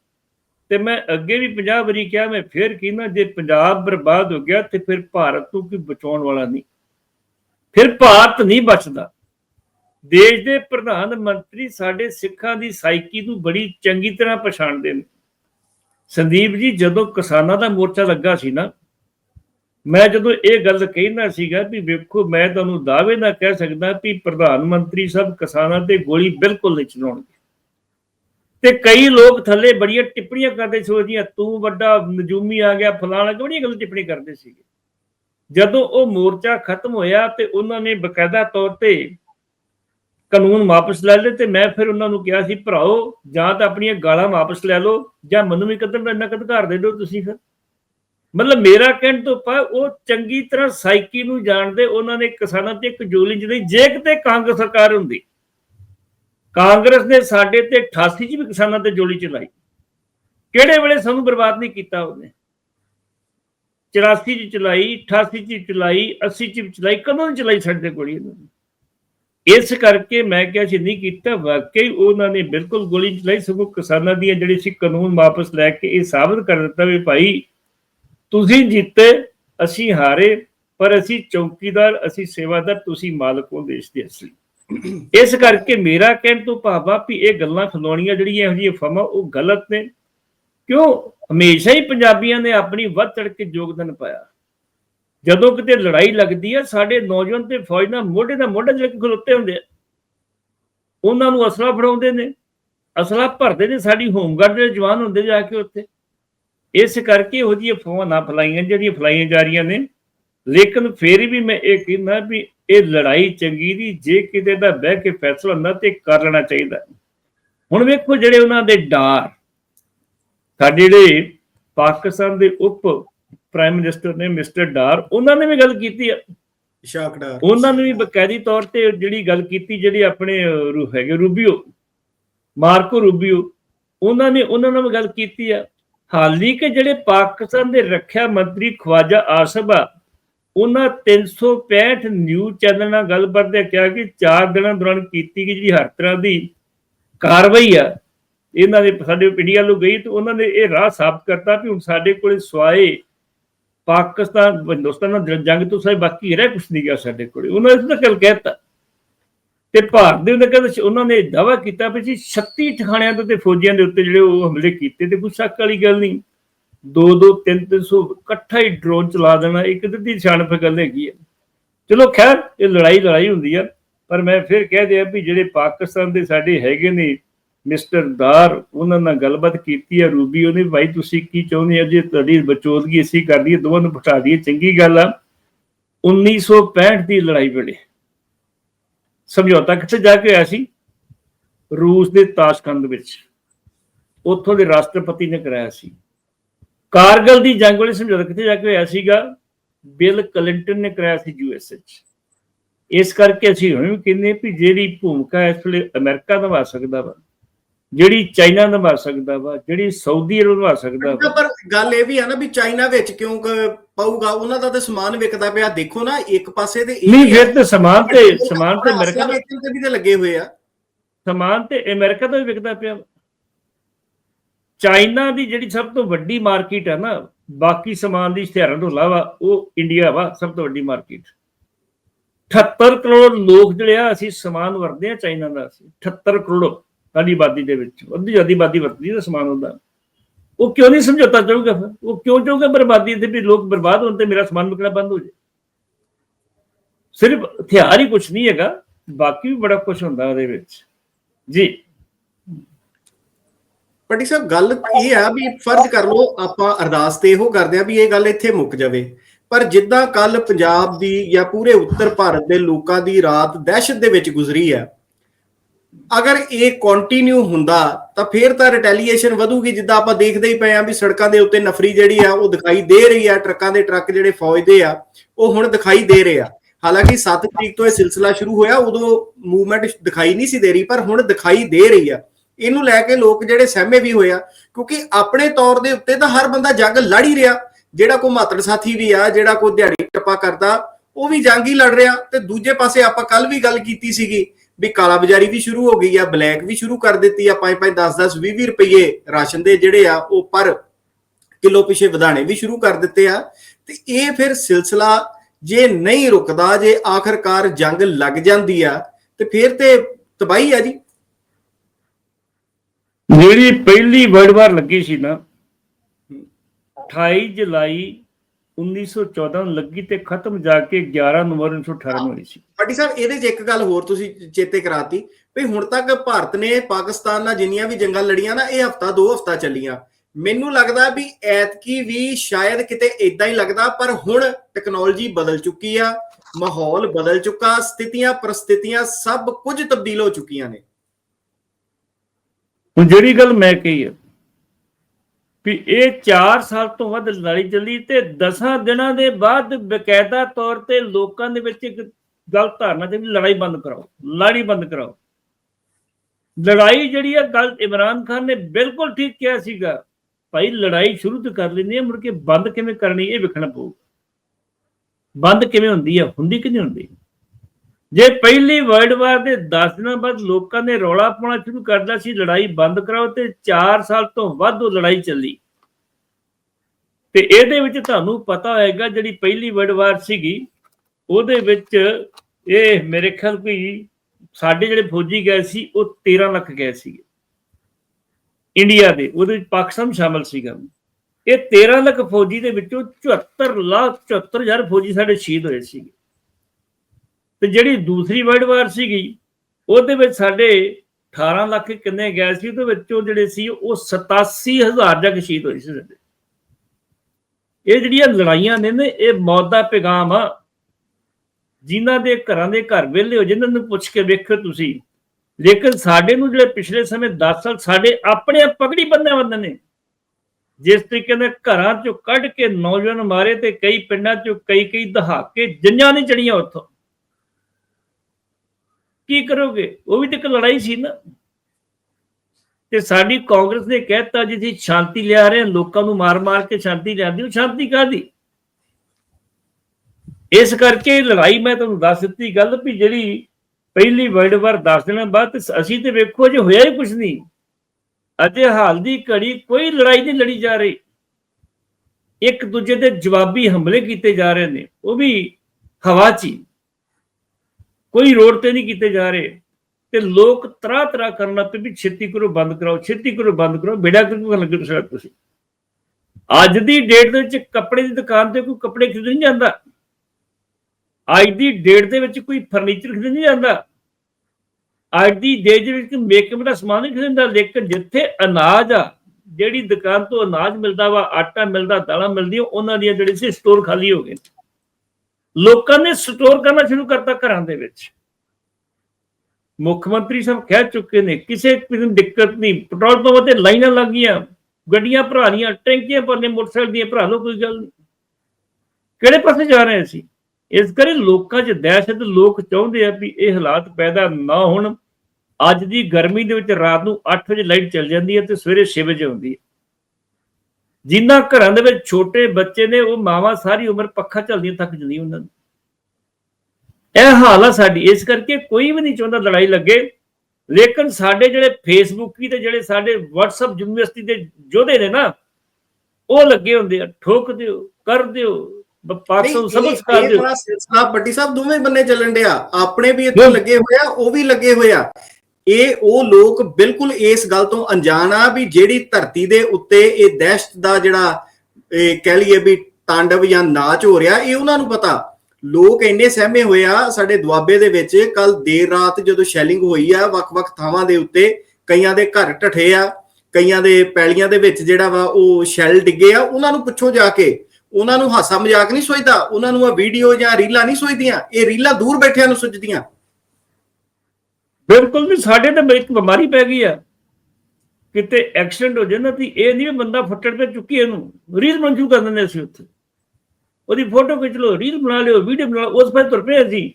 ਤੇ ਮੈਂ ਅੱਗੇ ਵੀ 50 ਵਾਰੀ ਕਿਹਾ, ਮੈਂ ਫੇਰ ਕਹਿੰਦਾ, ਜੇ ਪੰਜਾਬ ਬਰਬਾਦ ਹੋ ਗਿਆ ਤੇ ਫਿਰ ਭਾਰਤ ਨੂੰ ਕੋਈ ਬਚਾਉਣ ਵਾਲਾ ਨਹੀਂ। ਫਿਰ ਭਾਰਤ ਨਹੀਂ ਬਚਦਾ। ਦੇਸ਼ ਦੇ ਪ੍ਰਧਾਨ ਮੰਤਰੀ ਸਾਡੇ ਸਿੱਖਾਂ ਦੀ ਸਾਈਕੀ ਨੂੰ ਬੜੀ ਚੰਗੀ ਤਰ੍ਹਾਂ ਪਛਾਣਦੇ ਨੇ। ਸੰਦੀਪ ਜੀ, ਜਦੋਂ ਕਿਸਾਨਾਂ ਦਾ ਮੋਰਚਾ ਲੱਗਾ ਸੀ ਨਾ ਮੈਂ ਜਦੋਂ ਇਹ ਗੱਲ ਕਹਿਣਾ ਸੀਗਾ ਵੀ ਵੇਖੋ, ਮੈਂ ਤੁਹਾਨੂੰ ਦਾਅਵੇ ਨਾਲ ਕਹਿ ਸਕਦਾ ਵੀ ਪ੍ਰਧਾਨ ਮੰਤਰੀ ਸਾਹਿਬ ਕਿਸਾਨਾਂ ਤੇ ਗੋਲੀ ਬਿਲਕੁਲ ਨਹੀਂ ਚਲਾਉਣਗੇ। ਤੇ ਕਈ ਲੋਕ ਥੱਲੇ ਬੜੀਆਂ ਟਿੱਪਣੀਆਂ ਕਰਦੇ ਸੋਚਦੀਆਂ, ਤੂੰ ਵੱਡਾ ਨਜੂਮੀ ਆ ਗਿਆ, ਫਲਾਣਾ ਬੜੀਆਂ ਗੱਲਾਂ ਟਿੱਪਣੀ ਕਰਦੇ ਸੀਗੇ। ਜਦੋਂ ਉਹ ਮੋਰਚਾ ਖਤਮ ਹੋਇਆ ਤੇ ਉਹਨਾਂ ਨੇ ਬਕਾਇਦਾ ਤੌਰ ਤੇ ਕਾਨੂੰਨ ਵਾਪਸ ਲੈ ਲਏ ਤੇ ਮੈਂ ਫਿਰ ਉਹਨਾਂ ਨੂੰ ਕਿਹਾ ਸੀ, ਭਰਾਓ, ਜਾਂ ਤਾਂ ਆਪਣੀਆਂ ਗਾਲਾਂ ਵਾਪਸ ਲੈ ਲਓ ਜਾਂ ਮੈਨੂੰ ਵੀ ਕਦਮ ਇੰਨਾ ਕਦਕਾਰ ਦੇ ਦਿਓ ਤੁਸੀਂ ਫਿਰ। ਮਤਲਬ ਮੇਰਾ ਕਹਿਣ ਤੋਂ ਪਾ ਉਹ ਚੰਗੀ ਤਰ੍ਹਾਂ ਸਾਈਕੀ ਨੂੰ ਜਾਣਦੇ, ਉਹਨਾਂ ਨੇ ਕਿਸਾਨਾਂ ਤੇ ਇੱਕ ਜੋਲੀ ਜਿਹੀ ਜੇ ਕਿਤੇ ਕਾਂਗਰਸ ਸਰਕਾਰ ਹੁੰਦੀ, ਕਾਂਗਰਸ ਨੇ ਸਾਡੇ ਤੇ 88 ਚ ਵੀ ਕਿਸਾਨਾਂ ਤੇ ਜੋਲੀ ਚਲਾਈ। ਕਿਹੜੇ ਵੇਲੇ ਸਾਨੂੰ ਬਰਬਾਦ ਨਹੀਂ ਕੀਤਾ ਉਹਨੇ? 84 ਚ ਚਲਾਈ 88 ਚ ਚਲਾਈ 80 ਚ ਵੀ ਚਲਾਈ, ਕਦੋਂ ਚਲਾਈ ਸਾਡੇ ਤੇ ਗੋਲੀ ਇਹਨਾਂ ਨੇ? ਇਸ ਕਰਕੇ ਮੈਂ ਕਿਹਾ ਸੀ, ਨਹੀਂ ਕੀਤਾ, ਵਾਕਈ ਉਹਨਾਂ ਨੇ ਬਿਲਕੁਲ ਗੋਲੀ ਚਲਾਈ, ਸਗੋਂ ਕਿਸਾਨਾਂ ਦੀਆਂ ਜਿਹੜੇ ਸੀ ਕਾਨੂੰਨ ਵਾਪਸ ਲੈ ਕੇ ਇਹ ਸਾਬਤ ਕਰ ਦਿੱਤਾ ਵੀ ਭਾਈ ਤੁਸੀਂ ਜਿੱਤੇ, ਅਸੀਂ ਹਾਰੇ, ਪਰ ਅਸੀਂ ਚੌਕੀਦਾਰ, ਅਸੀਂ ਸੇਵਾਦਾਰ, ਤੁਸੀਂ ਮਾਲਕ ਹੋ ਦੇਸ਼ ਦੇ ਅਸਲੀ। ਇਸ ਕਰਕੇ ਮੇਰਾ ਕਹਿਣ ਤੋਂ ਭਾਵ ਆ ਵੀ ਇਹ ਗੱਲਾਂ ਖਲੋਣੀਆਂ ਜਿਹੜੀਆਂ ਇਹੋ ਜਿਹੀਆਂ ਫਰਮਾਂ ਉਹ ਗਲਤ ਨੇ। ਕਿਉਂ? ਹਮੇਸ਼ਾ ਹੀ ਪੰਜਾਬੀਆਂ ਨੇ ਆਪਣੀ ਵੱਧ ਚੜ ਕੇ ਯੋਗਦਾਨ ਪਾਇਆ। ਜਦੋਂ ਕਿਤੇ ਲੜਾਈ ਲੱਗਦੀ ਆ, ਸਾਡੇ ਨੌਜਵਾਨ ਤੇ ਫੌਜ ਨਾਲ ਮੋਢੇ ਨਾਲ ਮੋਢਾ ਜੜ ਖਲੋਤੇ ਹੁੰਦੇ ਆ। ਉਹਨਾਂ ਨੂੰ ਅਸਲਾ ਫੜਾਉਂਦੇ ਨੇ, ਅਸਲਾ ਭਰਦੇ ਨੇ, ਸਾਡੀ ਹੋਮਗਾਰਡ ਦੇ ਜਵਾਨ ਹੁੰਦੇ ਜਾ ਕੇ ਉੱਥੇ। ਇਸ ਕਰਕੇ ਇਹੋ ਜਿਹੀਆਂ ਫੋਨ ਨਾ ਫਲਾਈਆਂ ਜਿਹੜੀਆਂ ਫਲਾਈਆਂ ਜਾ ਰਹੀਆਂ ਨੇ। ਲੇਕਿਨ ਫੇਰ ਵੀ ਮੈਂ ਇਹ ਕਹਿੰਦਾ ਵੀ ਇਹ ਲੜਾਈ ਚੰਗੀ ਦੀ ਜੇ ਕਿਤੇ ਦਾ ਬਹਿ ਕੇ ਫੈਸਲਾ ਹੁੰਦਾ ਤੇ ਕਰ ਲੈਣਾ ਚਾਹੀਦਾ। ਹੁਣ ਵੇਖੋ ਜਿਹੜੇ ਉਹਨਾਂ ਦੇ ਡਾਰ ਸਾਡੇ ਜਿਹੜੇ ਪਾਕਿਸਤਾਨ ਦੇ ਉਪ ਪ੍ਰਾਈਮ ਮਿਨਿਸਟਰ ਨੇ ਮਿਸਟਰ ਡਾਰ ਉਹਨਾਂ ਨੇ ਵੀ ਗੱਲ ਕੀਤੀ ਆ। ਸ਼ਾਕਡਾਰ ਉਹਨਾਂ ਨੇ ਵੀ ਬਕਾਇਦੀ ਤੌਰ ਤੇ ਜਿਹੜੀ ਗੱਲ ਕੀਤੀ ਜਿਹੜੀ ਆਪਣੇ ਹੈਗੇ ਰੂਬੀਓ ਮਾਰਕੋ ਰੂਬੀਓ ਉਹਨਾਂ ਨੇ ਉਹਨਾਂ ਨਾਲ ਵੀ ਗੱਲ ਕੀਤੀ ਆ। ਹਾਲੀ ਕਿ ਜਿਹੜੇ ਪਾਕਿਸਤਾਨ ਦੇ ਰੱਖਿਆ ਮੰਤਰੀ ਖਵਾਜਾ ਆਸਫ ਆ, ਉਹਨਾਂ 365 ਨਿਊਜ਼ ਚੈਨਲ ਨਾਲ ਗੱਲ ਕਰਦੇ ਕਿਹਾ ਕਿ 4 ਦਿਨਾਂ ਦੌਰਾਨ ਕੀਤੀ ਗਈ ਜਿਹੜੀ ਹਰ ਤਰ੍ਹਾਂ ਦੀ ਕਾਰਵਾਈ ਆ, ਇਹਨਾਂ ਦੇ ਸਾਡੇ ਇੰਡੀਆ ਨੂੰ ਗਈ ਤੇ ਉਹਨਾਂ ਨੇ ਇਹ ਰਾਹ ਸਾਬਤ ਕਰਤਾ ਵੀ ਹੁਣ ਸਾਡੇ ਕੋਲੇ ਸਵਾਏ ਪਾਕਿਸਤਾਨ, ਹਿੰਦੁਸਤਾਨ ਨਾਲ ਜੰਗ ਤੋਂ ਸਾਰੇ ਬਾਕੀ ਰਹਿ ਕੁਛ ਨਹੀਂ ਗਿਆ ਸਾਡੇ ਕੋਲੇ। ਉਹਨਾਂ ਨੇ ਤਾਂ ਕਹਿ ਕਹਿਤਾ ਤੇ ਭਾਰਤ ਦੇ ਉਹਨਾਂ ਕਹਿੰਦੇ ਉਹਨਾਂ ਨੇ ਦਾਵਾ ਕੀਤਾ ਵੀ ਜੀ 36 ਠਿਕਾਣਿਆਂ ਦੇ ਫੌਜੀਆਂ ਦੇ ਉੱਤੇ ਜਿਹੜੇ ਉਹ ਹਮਲੇ ਕੀਤੇ ਤੇ ਕੋਈ ਸ਼ੱਕ ਵਾਲੀ ਗੱਲ ਨਹੀਂ। ਦੋ ਦੋ, ਤਿੰਨ ਤਿੰਨ ਸੌ ਇਕੱਠਾ ਹੀ ਡਰੋਨ ਚਲਾ ਦੇਣਾ, ਇੱਕ ਦਿੱਤੀ ਨਿਸ਼ਾਨ ਫਿਰ ਗੱਲ ਹੈਗੀ ਹੈ ਚਲੋ ਖੈਰ, ਇਹ ਲੜਾਈ ਲੜਾਈ ਹੁੰਦੀ ਆ, ਪਰ ਮੈਂ ਫਿਰ ਕਹਿ ਦਿਆ ਵੀ ਜਿਹੜੇ ਪਾਕਿਸਤਾਨ ਦੇ ਸਾਡੇ ਹੈਗੇ ਨੇ ਮਿਸਟਰ ਦਾਰ, ਉਹਨਾਂ ਨਾਲ ਗੱਲਬਾਤ ਕੀਤੀ ਆ ਰੂਬੀ, ਉਹਨੇ ਭਾਈ ਤੁਸੀਂ ਕੀ ਚਾਹੁੰਦੇ ਆ ਜੇ ਤੁਹਾਡੀ ਬਚੋਦਗੀ ਅਸੀਂ ਕਰ ਦਈਏ ਦੋਵਾਂ ਨੂੰ ਬਿਠਾ ਦਈਏ, ਚੰਗੀ ਗੱਲ ਆ। 1965 ਦੀ ਲੜਾਈ ਵੇਲੇ ਸਮਝੌਤਾ ਕਿੱਥੇ ਜਾ ਕੇ ਹੋਇਆ ਸੀ? ਰੂਸ ਦੇ ਤਾਸ਼ਕੰਦ ਵਿੱਚ। ਉੱਥੋਂ ਦੇ ਰਾਸ਼ਟਰਪਤੀ ਨੇ ਕਰਾਇਆ ਸੀ। ਕਾਰਗਲ ਦੀ ਜੰਗ ਵੇਲੇ ਸਮਝੌਤਾ ਕਿੱਥੇ ਜਾ ਕੇ ਹੋਇਆ ਸੀਗਾ? ਬਿਲ ਕਲਿੰਟਨ ਨੇ ਕਰਾਇਆ ਸੀ ਯੂਐਸ ਵਿੱਚ ਇਸ ਕਰਕੇ ਅਸੀਂ ਹੁਣ ਵੀ ਕਹਿੰਦੇ ਵੀ ਜਿਹੜੀ ਭੂਮਿਕਾ ਇਸ ਵੇਲੇ ਅਮਰੀਕਾ ਨਿਭਾ ਸਕਦਾ ਵਾ ਜਿਹੜੀ ਚਾਈਨਾ ਨਿਭਾ ਸਕਦਾ ਵਾ ਜਿਹੜੀ ਸਾਊਦੀ ਅਰਬ ਨਿਭਾ ਸਕਦਾ ਵਾ। ਪਰ ਗੱਲ ਇਹ ਵੀ ਆ ਨਾ ਵੀ ਚਾਈਨਾ ਵਿੱਚ ਕਿਉਂ ਪਊਗਾ ਉਹਨਾਂ ਦਾ ਤਾਂ ਸਮਾਨ ਵਿਕਦਾ ਪਿਆ। ਦੇਖੋ ਨਾ ਇੱਕ ਪਾਸੇ ਤੇ ਇਹ ਨਹੀਂ ਫਿਰ ਤੇ ਸਮਾਨ ਤੇ ਸਮਾਨ ਤੇ ਅਮਰੀਕਾ ਦਾ ਵੀ ਤੇ ਲੱਗੇ ਹੋਏ ਆ। ਸਮਾਨ ਤੇ ਅਮਰੀਕਾ ਤੋਂ ਵੀ ਵਿਕਦਾ ਪਿਆ ਚਾਈਨਾ ਦੀ ਜਿਹੜੀ ਸਭ ਤੋਂ ਵੱਡੀ ਮਾਰਕੀਟ ਹੈ ਨਾ ਬਾਕੀ ਸਮਾਨ ਦੀ ਹਥਿਆਰਾਂ ਤੋਂ ਇਲਾਵਾ ਉਹ ਇੰਡੀਆ ਵਾ ਸਭ ਤੋਂ ਵੱਡੀ ਮਾਰਕੀਟ। 78 ਕਰੋੜ ਲੋਕ ਜਿਹੜੇ ਆ ਅਸੀਂ ਸਮਾਨ ਵਰਤਦੇ ਆ ਚਾਈਨਾ ਦਾ। ਅਸੀਂ 78 ਕਰੋੜ। ਸਾਡੀ ਆਬਾਦੀ ਦੇ ਵਿੱਚ, ਅੱਧੀ ਜ਼ਿਆਦੀ ਆਬਾਦੀ ਵਰਤਦੀ ਹੈ ਸਮਾਨ ਹੁੰਦਾ ਉਹ ਕਿਉਂ ਨਹੀਂ ਸਮਝੌਤਾ ਚਾਹੂਗਾ ਫਿਰ? ਉਹ ਕਿਉਂ ਚਾਹੂਗਾ ਬਰਬਾਦੀ ਤੇ ਵੀ ਲੋਕ ਬਰਬਾਦ ਹੋਣ ਤੇ ਮੇਰਾ ਸਮਾਨ ਵਿਕਣਾ ਬੰਦ ਹੋ ਜਾਏ? ਸਿਰਫ ਹਥਿਆਰ ਹੀ ਕੁਝ ਨਹੀਂ ਹੈਗਾ, ਬਾਕੀ ਵੀ ਬੜਾ ਕੁਝ ਹੁੰਦਾ ਉਹਦੇ ਵਿੱਚ। ਜੀ। ਪਟੀ ਸਾਹਿਬ, ਗੱਲ ਇਹ ਆ ਵੀ ਫਰਜ਼ ਕਰ ਲਓ, ਆਪਾਂ ਅਰਦਾਸ ਤੇ ਇਹੋ ਕਰਦੇ ਆ ਵੀ ਇਹ ਗੱਲ ਇੱਥੇ ਮੁੱਕ ਜਾਵੇ। ਪਰ ਜਿੱਦਾਂ ਕੱਲ ਪੰਜਾਬ ਦੀ ਜਾਂ ਪੂਰੇ ਉੱਤਰ ਭਾਰਤ ਦੇ ਲੋਕਾਂ ਦੀ ਰਾਤ ਦਹਿਸ਼ਤ ਦੇ ਵਿੱਚ ਗੁਜ਼ਰੀ ਆ ਅਗਰ ਇਹ ਕੰਟੀਨਿਊ ਹੁੰਦਾ, ਤਾਂ ਫੇਰ ਤਾਂ ਰਿਟੈਲੀਏਸ਼ਨ ਵਧੂਗੀ, ਜਿੱਦਾਂ ਆਪਾਂ ਦੇਖਦੇ ਹੀ ਪਏ ਆ ਵੀ ਸੜਕਾਂ ਦੇ ਉੱਤੇ ਨਫਰੀ ਜਿਹੜੀ ਆ, ਉਹ ਦਿਖਾਈ ਦੇ ਰਹੀ ਆ, ਟਰੱਕਾਂ ਦੇ ਟਰੱਕ ਜਿਹੜੇ ਫੌਜ ਦੇ ਆ, ਉਹ ਹੁਣ ਦਿਖਾਈ ਦੇ ਰਹੇ ਆ। ਹਾਲਾਂਕਿ 7 ਤਰੀਕ ਤੋਂ ਇਹ ਸਿਲਸਿਲਾ ਸ਼ੁਰੂ ਹੋਇਆ, ਉਦੋਂ ਮੂਵਮੈਂਟ ਦਿਖਾਈ ਨਹੀਂ ਸੀ ਦੇ ਰਹੀ, ਪਰ ਹੁਣ ਦਿਖਾਈ ਦੇ ਰਹੀ ਆ। ਇਹਨੂੰ ਲੈ ਕੇ ਲੋਕ ਜਿਹੜੇ ਸਹਿਮੇ ਵੀ ਹੋਇਆ ਕਿਉਂਕਿ ਆਪਣੇ ਤੌਰ ਦੇ ਉੱਤੇ ਤਾਂ ਹਰ ਬੰਦਾ ਜੰਗ ਲੜ ਹੀ ਰਿਹਾ। ਜਿਹੜਾ ਕੋ ਮਾਤੜ ਸਾਥੀ ਵੀ ਆ, ਜਿਹੜਾ ਕੋ ਦਿਹਾੜੀ ਟੱਪਾ ਕਰਦਾ, ਉਹ ਵੀ ਜੰਗ ਹੀ ਲੜ ਰਿਹਾ। ਤੇ ਦੂਜੇ ਪਾਸੇ ਆਪਾਂ ਕੱਲ ਵੀ ਗੱਲ ਕੀਤੀ ਸੀਗੀ ਵੀ ਕਾਲਾ ਬਾਜ਼ਾਰੀ ਵੀ ਸ਼ੁਰੂ ਹੋ ਗਈ ਆ, ਬਲੈਕ ਵੀ ਸ਼ੁਰੂ ਕਰ ਦਿੱਤੀ ਆ 5 5 10 10 20 20 ਰੁਪਏ ਰਾਸ਼ਨ ਦੇ ਜਿਹੜੇ ਆ, ਉਹ ਪਰ ਕਿਲੋ ਪਿਛੇ ਵਧਾਣੇ ਵੀ ਸ਼ੁਰੂ ਕਰ ਦਿੱਤੇ ਆ। ਤੇ ਇਹ ਫਿਰ ਸਿਲਸਿਲਾ ਜੇ ਨਹੀਂ ਰੁਕਦਾ, ਜੇ ਆਖਰਕਾਰ ਜੰਗ ਲੱਗ ਜਾਂਦੀ ਆ, ਤੇ ਫਿਰ ਤੇ ਤਬਾਹੀ ਆ ਜੀ। ਜਿਹੜੀ ਪਹਿਲੀ ਵਰਲਡ ਵਾਰ ਲੱਗੀ ਸੀ ਨਾ 28 ਜੁਲਾਈ 1914 ਨੂੰ ਲੱਗੀ ਤੇ ਖਤਮ ਜਾ ਕੇ 11 ਨਵੰਬਰ 1918 ਨੂੰ ਹੋਈ ਸੀ। ਪਾਟੀ ਸਾਹਿਬ ਇਹਦੇ 'ਚ ਇੱਕ ਗੱਲ ਹੋਰ ਤੁਸੀਂ ਚੇਤੇ ਕਰਾਤੀ ਵੀ ਹੁਣ ਤੱਕ ਭਾਰਤ ਨੇ ਪਾਕਿਸਤਾਨ ਨਾਲ ਜਿੰਨੀਆਂ ਵੀ ਜੰਗਾਂ ਲੜੀਆਂ ਨਾ ਇਹ ਹਫਤਾ ਦੋ ਹਫਤਾ ਚੱਲੀਆਂ। ਮੈਨੂੰ ਲੱਗਦਾ ਵੀ ਐਤਕੀ ਵੀ ਸ਼ਾਇਦ ਕਿਤੇ ਇਦਾਂ ਹੀ ਲੱਗਦਾ ਪਰ ਹੁਣ ਟੈਕਨੋਲੋਜੀ ਬਦਲ ਚੁੱਕੀ ਆ ਮਾਹੌਲ ਬਦਲ ਚੁੱਕਾ ਸਥਿਤੀਆਂ ਪ੍ਰਸਥਿਤੀਆਂ ਸਭ ਕੁਝ ਤਬਦੀਲ ਹੋ ਚੁੱਕੀਆਂ ਨੇ। ਹੁਣ ਜਿਹੜੀ ਗੱਲ ਮੈਂ ਕਹੀ ਹੈ ਵੀ ਇਹ 4 ਸਾਲ ਤੋਂ ਵੱਧ ਲੜਾਈ ਚੱਲੀ ਤੇ 10 ਦਿਨਾਂ ਦੇ ਬਾਅਦ ਬਕਾਇਦਾ ਤੌਰ ਤੇ ਲੋਕਾਂ ਦੇ ਵਿੱਚ ਇੱਕ ਗਲਤ ਧਾਰਨਾ ਤੇ ਵੀ ਲੜਾਈ ਬੰਦ ਕਰਾਓ ਲੜਾਈ ਬੰਦ ਕਰਾਓ। ਲੜਾਈ ਜਿਹੜੀ ਹੈ ਗੱਲ ਇਮਰਾਨ ਖਾਨ ਨੇ ਬਿਲਕੁਲ ਠੀਕ ਕਿਹਾ ਸੀਗਾ, ਭਾਈ ਲੜਾਈ ਸ਼ੁਰੂ ਤੋਂ ਕਰ ਲੈਂਦੇ ਆ, ਮੁੜ ਕੇ ਬੰਦ ਕਿਵੇਂ ਕਰਨੀ, ਇਹ ਵੇਖਣਾ ਪਊਗਾ ਬੰਦ ਕਿਵੇਂ ਹੁੰਦੀ ਹੈ ਹੁੰਦੀ ਕਿ ਨਹੀਂ ਹੁੰਦੀ? ਜੇ ਪਹਿਲੀ ਵਰਲਡ ਵਾਰ ਦੇ 10 ਦਿਨਾਂ ਬਾਅਦ ਲੋਕਾਂ ਨੇ ਰੌਲਾ ਪਾਉਣਾ ਸ਼ੁਰੂ ਕਰਦਾ ਸੀ, ਲੜਾਈ ਬੰਦ ਕਰਾਓ ਤੇ 4 ਸਾਲ ਤੋਂ ਵੱਧ ਉਹ ਲੜਾਈ ਚੱਲੀ। ਤੇ ਇਹਦੇ ਵਿੱਚ ਤੁਹਾਨੂੰ ਪਤਾ ਹੋਏਗਾ ਜਿਹੜੀ ਪਹਿਲੀ ਵਰਲਡ ਵਾਰ ਸੀਗੀ, ਉਹਦੇ ਵਿੱਚ ਇਹ ਮੇਰੇ ਖਿਆਲ ਕੋਈ ਸਾਡੇ ਜਿਹੜੇ ਫੌਜੀ ਗਏ ਸੀ, ਉਹ 13 ਲੱਖ ਗਏ ਸੀਗੇ। ਇੰਡੀਆ ਦੇ, ਉਹਦੇ ਵਿੱਚ ਪਾਕਿਸਤਾਨ ਸ਼ਾਮਲ ਸੀਗਾ। ਇਹ 13 ਲੱਖ ਫੌਜੀ ਦੇ ਵਿੱਚੋਂ 74 ਲੱਖ 74000 ਫੌਜੀ ਸਾਡੇ ਸ਼ਹੀਦ ਹੋਏ ਸੀਗੇ। ਤੇ ਜਿਹੜੀ ਦੂਸਰੀ ਵਰਲਡ ਵਾਰ ਸੀਗੀ, ਉਹਦੇ ਵਿੱਚ ਸਾਡੇ 18 ਲੱਖ ਕਿੰਨੇ ਗਏ ਸੀ, ਉਹਦੇ ਵਿੱਚੋਂ ਜਿਹੜੇ ਸੀ, ਉਹ 87000 ਜਗ ਸ਼ਹੀਦ ਹੋਏ ਸੀ ਸਾਡੇ। ਇਹ ਜਿਹੜੀਆਂ ਲੜਾਈਆਂ ਨੇ ਨੇ, ਇਹ ਮੌਤ ਦਾ ਪੈਗਾਮ ਆ। ਜਿਨ੍ਹਾਂ ਦੇ ਘਰਾਂ ਦੇ ਘਰ ਵਿਹਲੇ ਹੋ, ਜਿਨ੍ਹਾਂ ਨੂੰ ਪੁੱਛ ਕੇ ਵੇਖੋ ਤੁਸੀਂ। ਲੇਕਿਨ ਸਾਡੇ ਨੂੰ ਜਿਹੜੇ ਪਿਛਲੇ ਸਮੇਂ 10 ਸਾਲ ਸਾਡੇ ਆਪਣੇ ਪਗੜੀ ਬੰਦੇ ਬੰਦੇ ਨੇ। ਜਿਸ ਤਰੀਕੇ ਨਾਲ ਘਰਾਂ ਚੋਂ ਕੱਢ ਕੇ ਨੌਜਵਾਨ ਮਾਰੇ ਤੇ ਕਈ ਪਿੰਡਾਂ ਚੋਂ ਕਈ ਕਈ ਦਹਾਕੇ ਜੰਜਾਂ ਨਹੀਂ ਚੜੀਆਂ ਉੱਥੋਂ। ਕੀ ਕਰੋਗੇ? ਉਹ ਵੀ ਤਾਂ ਇੱਕ ਲੜਾਈ ਸੀ ਨਾ। ਤੇ ਸਾਡੀ ਕਾਂਗਰਸ ਨੇ ਕਹਿਤਾ ਜੀ ਅਸੀਂ ਸ਼ਾਂਤੀ ਲਿਆ ਰਹੇ ਲੋਕਾਂ ਨੂੰ ਮਾਰ-ਮਾਰ ਕੇ ਸ਼ਾਂਤੀ ਲਿਆਂਦੀ, ਉਹ ਸ਼ਾਂਤੀ ਕਾਦੀ ਇਸ ਕਰਕੇ ਲੜਾਈ ਮੈਂ ਤੁਹਾਨੂੰ ਦੱਸ ਦਿੱਤੀ ਗੱਲ ਵੀ ਜਿਹੜੀ ਪਹਿਲੀ ਵਰਲਡ ਵਾਰ 10 ਦਿਨਾਂ ਬਾਅਦ ਅਸੀਂ ਤੇ ਵੇਖੋ ਜੇ ਹੋਇਆ ਹੀ ਕੁਝ ਨਹੀਂ। ਅਜੇ ਹਾਲ ਦੀ ਘੜੀ ਕੋਈ ਲੜਾਈ ਨਹੀਂ ਲੜੀ ਜਾ ਰਹੀ। ਇੱਕ ਦੂਜੇ ਦੇ ਜਵਾਬੀ ਹਮਲੇ ਕੀਤੇ ਜਾ ਰਹੇ ਨੇ। ਉਹ ਵੀ ਹਵਾ 'ਚ ਕੋਈ ਰੋਡ ਤੇ ਨਹੀਂ ਕੀਤੇ ਜਾ ਰਹੇ। ਤੇ ਲੋਕ ਤਰਾ ਤਰਾ ਕਰਨ ਲੱਗ ਪਏ ਵੀ ਛੇਤੀ ਕਰੋ, ਬੰਦ ਕਰਾਓ, ਛੇਤੀ ਕਰੋ, ਬੰਦ ਕਰੋ ਬੇੜਾ ਕਿਉਂ ਲੱਗੇ ਤੁਸੀਂ ਤੁਸੀਂ ਅੱਜ ਦੀ ਡੇਟ ਦੇ ਵਿੱਚ ਕੱਪੜੇ ਦੀ ਦੁਕਾਨ ਤੇ ਕੋਈ ਕੱਪੜੇ ਖਰੀਦ ਨਹੀਂ ਜਾਂਦਾ। ਅੱਜ ਦੀ ਡੇਟ ਦੇ ਵਿੱਚ ਕੋਈ ਫਰਨੀਚਰ ਖਰੀਦ ਨਹੀਂ ਜਾਂਦਾ। ਅੱਜ ਦੀ ਡੇਟ ਦੇ ਵਿੱਚ ਮੇਕਅਪ ਦਾ ਸਮਾਨ ਨਹੀਂ ਖਰੀਦਦਾ ਲੇਕਿਨ ਜਿੱਥੇ ਅਨਾਜ ਆ, ਜਿਹੜੀ ਦੁਕਾਨ ਤੋਂ ਅਨਾਜ ਮਿਲਦਾ ਵਾ, ਆਟਾ ਮਿਲਦਾ, ਦਾਲਾਂ ਮਿਲਦੀਆਂ, ਉਹਨਾਂ ਦੀਆਂ ਜਿਹੜੇ ਸੀ ਸਟੋਰ ਖਾਲੀ ਹੋ ਗਏ। ਲੋਕਾਂ ਨੇ ਸਟੋਰ ਕਰਨਾ ਸ਼ੁਰੂ ਕਰਤਾ ਘਰਾਂ ਦੇ ਵਿੱਚ। ਮੁੱਖ ਮੰਤਰੀ ਸਾਹਿਬ ਕਹਿ ਚੁੱਕੇ ਨੇ, ਕਿਸੇ ਕਿਸਮ ਦਿੱਕਤ ਨਹੀਂ, ਪੈਟਰੋਲ ਪੰਪ ਤੇ ਲਾਈਨਾਂ ਲੱਗੀਆਂ, ਗੱਡੀਆਂ ਭਰਾਣੀਆਂ ਟੈਂਕੀਆਂ ਭਰਨੇ ਮੋਟਰਸਾਈਕਲ ਦੀਆਂ, ਭਰਾ ਲਓ, ਕੋਈ ਗੱਲ ਨਹੀਂ। ਕਿਹੜੇ ਪਾਸੇ ਜਾ ਰਹੇ ਸੀ? ਇਸ ਕਰੇ ਲੋਕਾਂ 'ਚ ਦਹਿਸ਼ਤ, ਲੋਕ ਚਾਹੁੰਦੇ ਆ ਵੀ ਇਹ ਹਾਲਾਤ ਪੈਦਾ ਨਾ ਹੋਣ। ਅੱਜ ਦੀ ਗਰਮੀ ਦੇ ਵਿੱਚ ਰਾਤ ਨੂੰ 8 ਵਜੇ ਲਾਈਟ ਚੱਲ ਜਾਂਦੀ ਹੈ ਤੇ ਸਵੇਰੇ 6 ਵਜੇ ਆਉਂਦੀ ਹੈ। ਜਿਨ੍ਹਾਂ ਘਰਾਂ ਦੇ ਵਿੱਚ ਛੋਟੇ ਬੱਚੇ ਨੇ ਉਹ ਮਾਵਾਂ ਸਾਰੀ ਉਮਰ ਪੱਖਾ ਝੱਲਦੀਆਂ ਥੱਕ ਜਾਂਦੀਆਂ ਉਹਨਾਂ ਨੂੰ। ਇਹ ਹਾਲ ਆ ਸਾਡੀ। ਇਸ ਕਰਕੇ ਕੋਈ ਵੀ ਨਹੀਂ ਚਾਹੁੰਦਾ ਲੜਾਈ ਲੱਗੇ। ਲੇਕਿਨ ਸਾਡੇ ਜਿਹੜੇ ਫੇਸਬੁੱਕੀ ਤੇ ਜਿਹੜੇ ਸਾਡੇ WhatsApp ਯੂਨੀਵਰਸਿਟੀ ਦੇ ਯੋਧੇ ਨੇ ਨਾ ਉਹ ਲੱਗੇ ਹੁੰਦੇ ਆ। ਠੋਕ ਦਿਓ ਕਰ ਦਿਓ ਪਾਕਿਸਤਾਨ ਸਬਕ ਕਰ ਦਿਓ। ਸਿਲਸਿਲਾ ਬੱਟੀ ਸਾਹਿਬ ਦੋਵੇਂ ਬੰਨੇ ਚੱਲਣ ਡਿਆ। ਆਪਣੇ ਵੀ ਇੱਥੇ ਲੱਗੇ ਹੋਇਆ ਉਹ ਵੀ ਲੱਗੇ ਹੋਇਆ ਇਹ ਉਹ ਲੋਕ ਬਿਲਕੁਲ ਇਸ ਗੱਲ ਤੋਂ ਅਣਜਾਣ ਆ ਵੀ ਜਿਹੜੀ ਧਰਤੀ ਦੇ ਉੱਤੇ ਇਹ ਦਹਿਸ਼ਤ ਦਾ ਜਿਹੜਾ, ਇਹ ਕਹਿ ਲਈਏ ਵੀ ਤਾਂਡਵ ਜਾਂ ਨਾਚ ਹੋ ਰਿਹਾ, ਇਹ ਉਹਨਾਂ ਨੂੰ ਪਤਾ। ਲੋਕ ਇੰਨੇ ਸਹਿਮੇ ਹੋਏ ਆ ਸਾਡੇ ਦੁਆਬੇ ਦੇ ਵਿੱਚ ਕੱਲ ਦੇਰ ਰਾਤ ਜਦੋਂ ਸ਼ੈਲਿੰਗ ਹੋਈ ਆ, ਵੱਖ-ਵੱਖ ਥਾਵਾਂ ਦੇ ਉੱਤੇ ਕਈਆਂ ਦੇ ਘਰ ਢਠੇ ਆ, ਕਈਆਂ ਦੇ ਪੈਲੀਆਂ ਦੇ ਵਿੱਚ ਜਿਹੜਾ ਵਾ ਉਹ ਸ਼ੈਲ ਡਿੱਗੇ ਆ, ਉਹਨਾਂ ਨੂੰ ਪੁੱਛੋ ਜਾ ਕੇ। ਉਹਨਾਂ ਨੂੰ ਹਾਸਾ ਮਜ਼ਾਕ ਨਹੀਂ ਸੋਚਦਾ, ਉਹਨਾਂ ਨੂੰ ਆ ਵੀਡੀਓ ਜਾਂ ਰੀਲਾਂ ਨਹੀਂ ਸੋਚਦੀਆਂ। ਇਹ ਰੀਲਾਂ ਦੂਰ ਬੈਠਿਆਂ ਨੂੰ ਸੋਚਦੀਆਂ ਬਿਲਕੁਲ ਨਹੀਂ ਸਾਡੇ ਤਾਂ ਇੱਕ ਬਿਮਾਰੀ ਪੈ ਗਈ ਆ। ਕਿਤੇ ਐਕਸੀਡੈਂਟ ਹੋ ਜਾਏ ਤੇ ਇਹ ਨਹੀਂ ਵੀ ਬੰਦਾ ਫੱਟੜ ਤੇ ਚੁੱਕੀ ਇਹਨੂੰ। ਰੀਲ ਮਨਜ਼ੂਰ ਕਰ ਦਿੰਦੇ ਅਸੀਂ ਉੱਥੇ। ਉਹਦੀ ਫੋਟੋ ਖਿੱਚ ਲਓ ਰੀਲ ਬਣਾ ਲਿਓ ਵੀਡੀਓ ਬਣਾ ਲਓ, ਉਸ ਪਰ ਤੁਰ ਪਏ ਅਸੀਂ।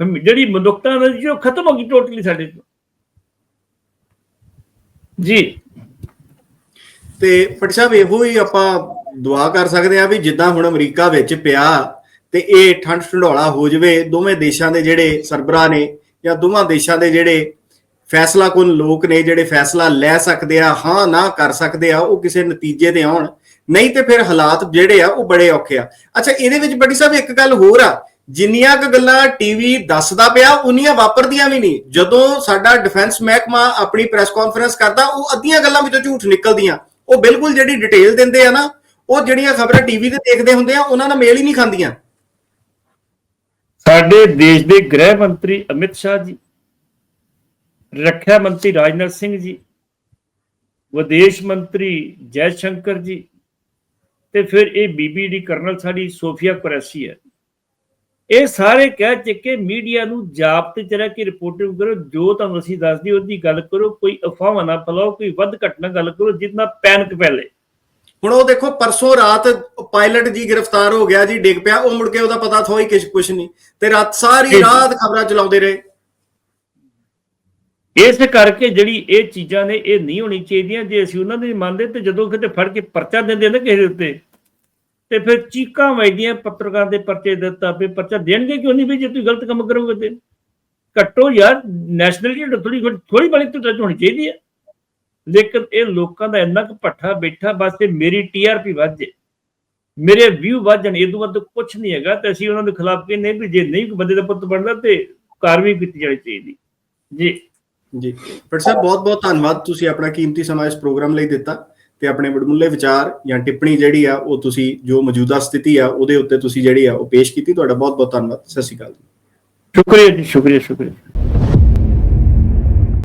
ਜਿਹੜੀ ਮਨੁੱਖਤਾ ਨੇ ਜੋ ਖਤਮ ਹੋ ਗਈ ਟੋਟਲੀ ਸਾਡੇ ਤੋਂ। ਜੀ। ਤੇ ਫਟ ਸਾਹਿਬ, ਇਹੋ ਹੀ ਆਪਾਂ ਦੁਆ ਕਰ ਸਕਦੇ ਆ ਵੀ ਜਿੱਦਾਂ ਹੁਣ ਅਮਰੀਕਾ ਵਿੱਚ ਪਿਆ ਤੇ ਇਹ ਠੰਡ ਢੰਡੋਲਾ ਹੋ ਜਵੇ, ਦੋਵੇਂ ਦੇਸ਼ਾਂ ਦੇ ਜਿਹੜੇ ਸਰਬਰਾਹ ਨੇ ਜਾਂ ਦੋਵਾਂ ਦੇਸ਼ਾਂ ਦੇ ਜਿਹੜੇ ਫੈਸਲਾ ਕੁਨ ਲੋਕ ਨੇ ਜਿਹੜੇ ਫੈਸਲਾ ਲੈ ਸਕਦੇ ਆ, ਹਾਂ, ਨਾ ਕਰ ਸਕਦੇ ਆ, ਉਹ ਕਿਸੇ ਨਤੀਜੇ ਤੇ ਆਉਣ। ਨਹੀਂ ਤੇ ਫਿਰ ਹਾਲਾਤ ਜਿਹੜੇ ਆ, ਉਹ ਬੜੇ ਔਖੇ ਆ। ਅੱਛਾ, ਇਹਦੇ ਵਿੱਚ ਬੱਡੀ ਸਾਹਿਬ ਇੱਕ ਗੱਲ ਹੋਰ ਆ। ਜਿੰਨੀਆਂ ਕੁ ਗੱਲਾਂ ਟੀਵੀ ਦੱਸਦਾ ਪਿਆ, ਉਨੀਆਂ ਵਾਪਰਦੀਆਂ ਵੀ ਨਹੀਂ। ਜਦੋਂ ਸਾਡਾ ਡਿਫੈਂਸ ਮਹਿਕਮਾ ਆਪਣੀ ਪ੍ਰੈਸ ਕਾਨਫਰੰਸ ਕਰਦਾ, ਉਹ ਅੱਧੀਆਂ ਗੱਲਾਂ ਵਿੱਚੋਂ ਝੂਠ ਨਿਕਲਦੀਆਂ। ਉਹ ਬਿਲਕੁਲ ਜਿਹੜੀ ਡਿਟੇਲ ਦਿੰਦੇ ਆ ਨਾ, ਉਹ ਜਿਹੜੀਆਂ ਖਬਰਾਂ ਟੀਵੀ ਤੇ ਦੇਖਦੇ ਹੁੰਦੇ ਆ, ਉਹਨਾਂ ਨਾਲ ਮੇਲ ਹੀ ਨਹੀਂ ਖਾਂਦੀਆਂ। ਸਾਡੇ ਦੇਸ਼ ਦੇ ਗ੍ਰਹਿ ਮੰਤਰੀ ਅਮਿਤ ਸ਼ਾਹ ਜੀ, ਰੱਖਿਆ ਮੰਤਰੀ ਰਾਜਨਾਥ ਸਿੰਘ ਜੀ, ਵਿਦੇਸ਼ ਮੰਤਰੀ ਜੈ ਸ਼ੰਕਰ ਜੀ ਤੇ ਫਿਰ ਇਹ ਬੀਬੀ ਬੀਬੀਡੀ ਕਰਨਲ ਸਾਡੀ ਸੋਫੀਆ ਕੁਰੈਸ਼ੀ ਹੈ। ਇਹ ਸਾਰੇ ਕਹਿ ਚੁੱਕੇ ਮੀਡੀਆ ਨੂੰ ਜਾਪ ਤੇ ਚੜਾ ਕੇ ਰਿਪੋਰਟਿੰਗ ਕਰੋ, ਜੋ ਤੁਹਾਨੂੰ ਅਸੀਂ ਦੱਸਦੀ ਉਹਦੀ ਗੱਲ ਕਰੋ, ਕੋਈ ਅਫਵਾਹ ਨਾ ਫੈਲਾਓ, ਕੋਈ ਵੱਧ ਘਟਨਾ ਗੱਲ ਕਰੋ, ਜਿੰਨਾ ਪੈਨਿਕ ਫੈਲੇ ਹੁਣ ਉਹ ਦੇਖੋ ਪਰਸੋਂ ਰਾਤ ਪਾਇਲਟ ਜੀ ਗ੍ਰਿਫਤਾਰ ਹੋ ਗਿਆ ਜੀ ਡਿੱਗ ਪਿਆ। ਉਹ ਮੁੜ ਕੇ ਉਹਦਾ ਪਤਾ ਥੋਈ ਕਿਛ ਕੁਛ ਨਹੀਂ। ਤੇ ਰਾਤ ਸਾਰੀ। ਰਾਤ ਖਬਰਾਂ ਚਲਾਉਂਦੇ ਰਹੇ। ਇਸ ਕਰਕੇ ਜਿਹੜੀ ਇਹ ਚੀਜ਼ਾਂ ਨੇ ਇਹ ਨਹੀਂ ਹੋਣੀ ਚਾਹੀਦੀਆਂ। ਜੇ ਅਸੀਂ ਉਹਨਾਂ ਦੀ ਮੰਨਦੇ ਤੇ ਜਦੋਂ ਕਿਤੇ ਫੜ ਕੇ ਪਰਚਾ ਦਿੰਦੇ ਨੇ ਕਿਸੇ ਦੇ ਉੱਤੇ ਤੇ ਫਿਰ ਚੀਕਾਂ ਵੱਜਦੀਆਂ ਪੱਤਰਕਾਰ ਦੇ ਪਰਚੇ ਦਿੱਤਾ ਵੀ ਪਰਚਾ ਦੇਣਗੇ ਕਿਉਂ ਨਹੀਂ? ਵੀ ਜੇ ਤੁਸੀਂ ਗਲਤ ਕੰਮ ਕਰੋਗੇ ਤੇ। ਘੱਟੋ ਯਾਰ ਨੈਸ਼ਨਲਿਟੀ ਥੋੜੀ ਥੋੜੀ ਬੜੀ ਤੋਂ ਹੋਣੀ ਚਾਹੀਦੀ ਹੈ। ਲੇਕਿਨ ਇਹ ਲੋਕਾਂ ਦਾ ਇੰਨਾ ਕੁ ਪੱਠਾ ਬੈਠਾ ਬਸ ਤੇ ਮੇਰੀ ਟੀਆਰਪੀ ਵੱਧ ਜੇ। ਮੇਰੇ ਵਿਊ ਵੱਧ ਜਾਣ ਇਹ ਤੋਂ ਵੱਧ ਕੁਝ ਨਹੀਂ ਹੈਗਾ ਤੇ ਅਸੀਂ ਉਹਨਾਂ ਦੇ ਖਿਲਾਫ ਕਹਿੰਦੇ ਵੀ ਜੇ ਨਹੀਂ ਕੋਈ ਬੰਦੇ ਦਾ ਪੁੱਤ ਬਣਦਾ ਤੇ ਕਾਰਵਾਈ ਕੀਤੀ ਜਾਣੀ ਚਾਹੀਦੀ। ਜੀ। ਜੀ। ਪਰ ਸਾਹਿਬ ਬਹੁਤ ਬਹੁਤ ਧੰਨਵਾਦ ਤੁਸੀਂ ਆਪਣਾ ਕੀਮਤੀ ਸਮਾਂ ਇਸ ਪ੍ਰੋਗਰਾਮ ਲਈ ਦਿੱਤਾ ਤੇ ਆਪਣੇ ਵਡਮੁੱਲੇ ਵਿਚਾਰ ਜਾਂ ਟਿੱਪਣੀ ਜਿਹੜੀ ਆ ਉਹ ਤੁਸੀਂ ਜੋ ਮੌਜੂਦਾ ਸਥਿਤੀ ਆ ਉਹਦੇ ਉੱਤੇ ਤੁਸੀਂ ਜਿਹੜੀ ਆ ਉਹ ਪੇਸ਼ ਕੀਤੀ। ਤੁਹਾਡਾ ਬਹੁਤ ਬਹੁਤ ਧੰਨਵਾਦ। ਸਤਿ ਸ਼੍ਰੀ ਅਕਾਲ ਸ਼ੁਕਰੀਆ ਜੀ ਸ਼ੁਕਰੀਆ ਸ਼ੁਕਰੀਆ।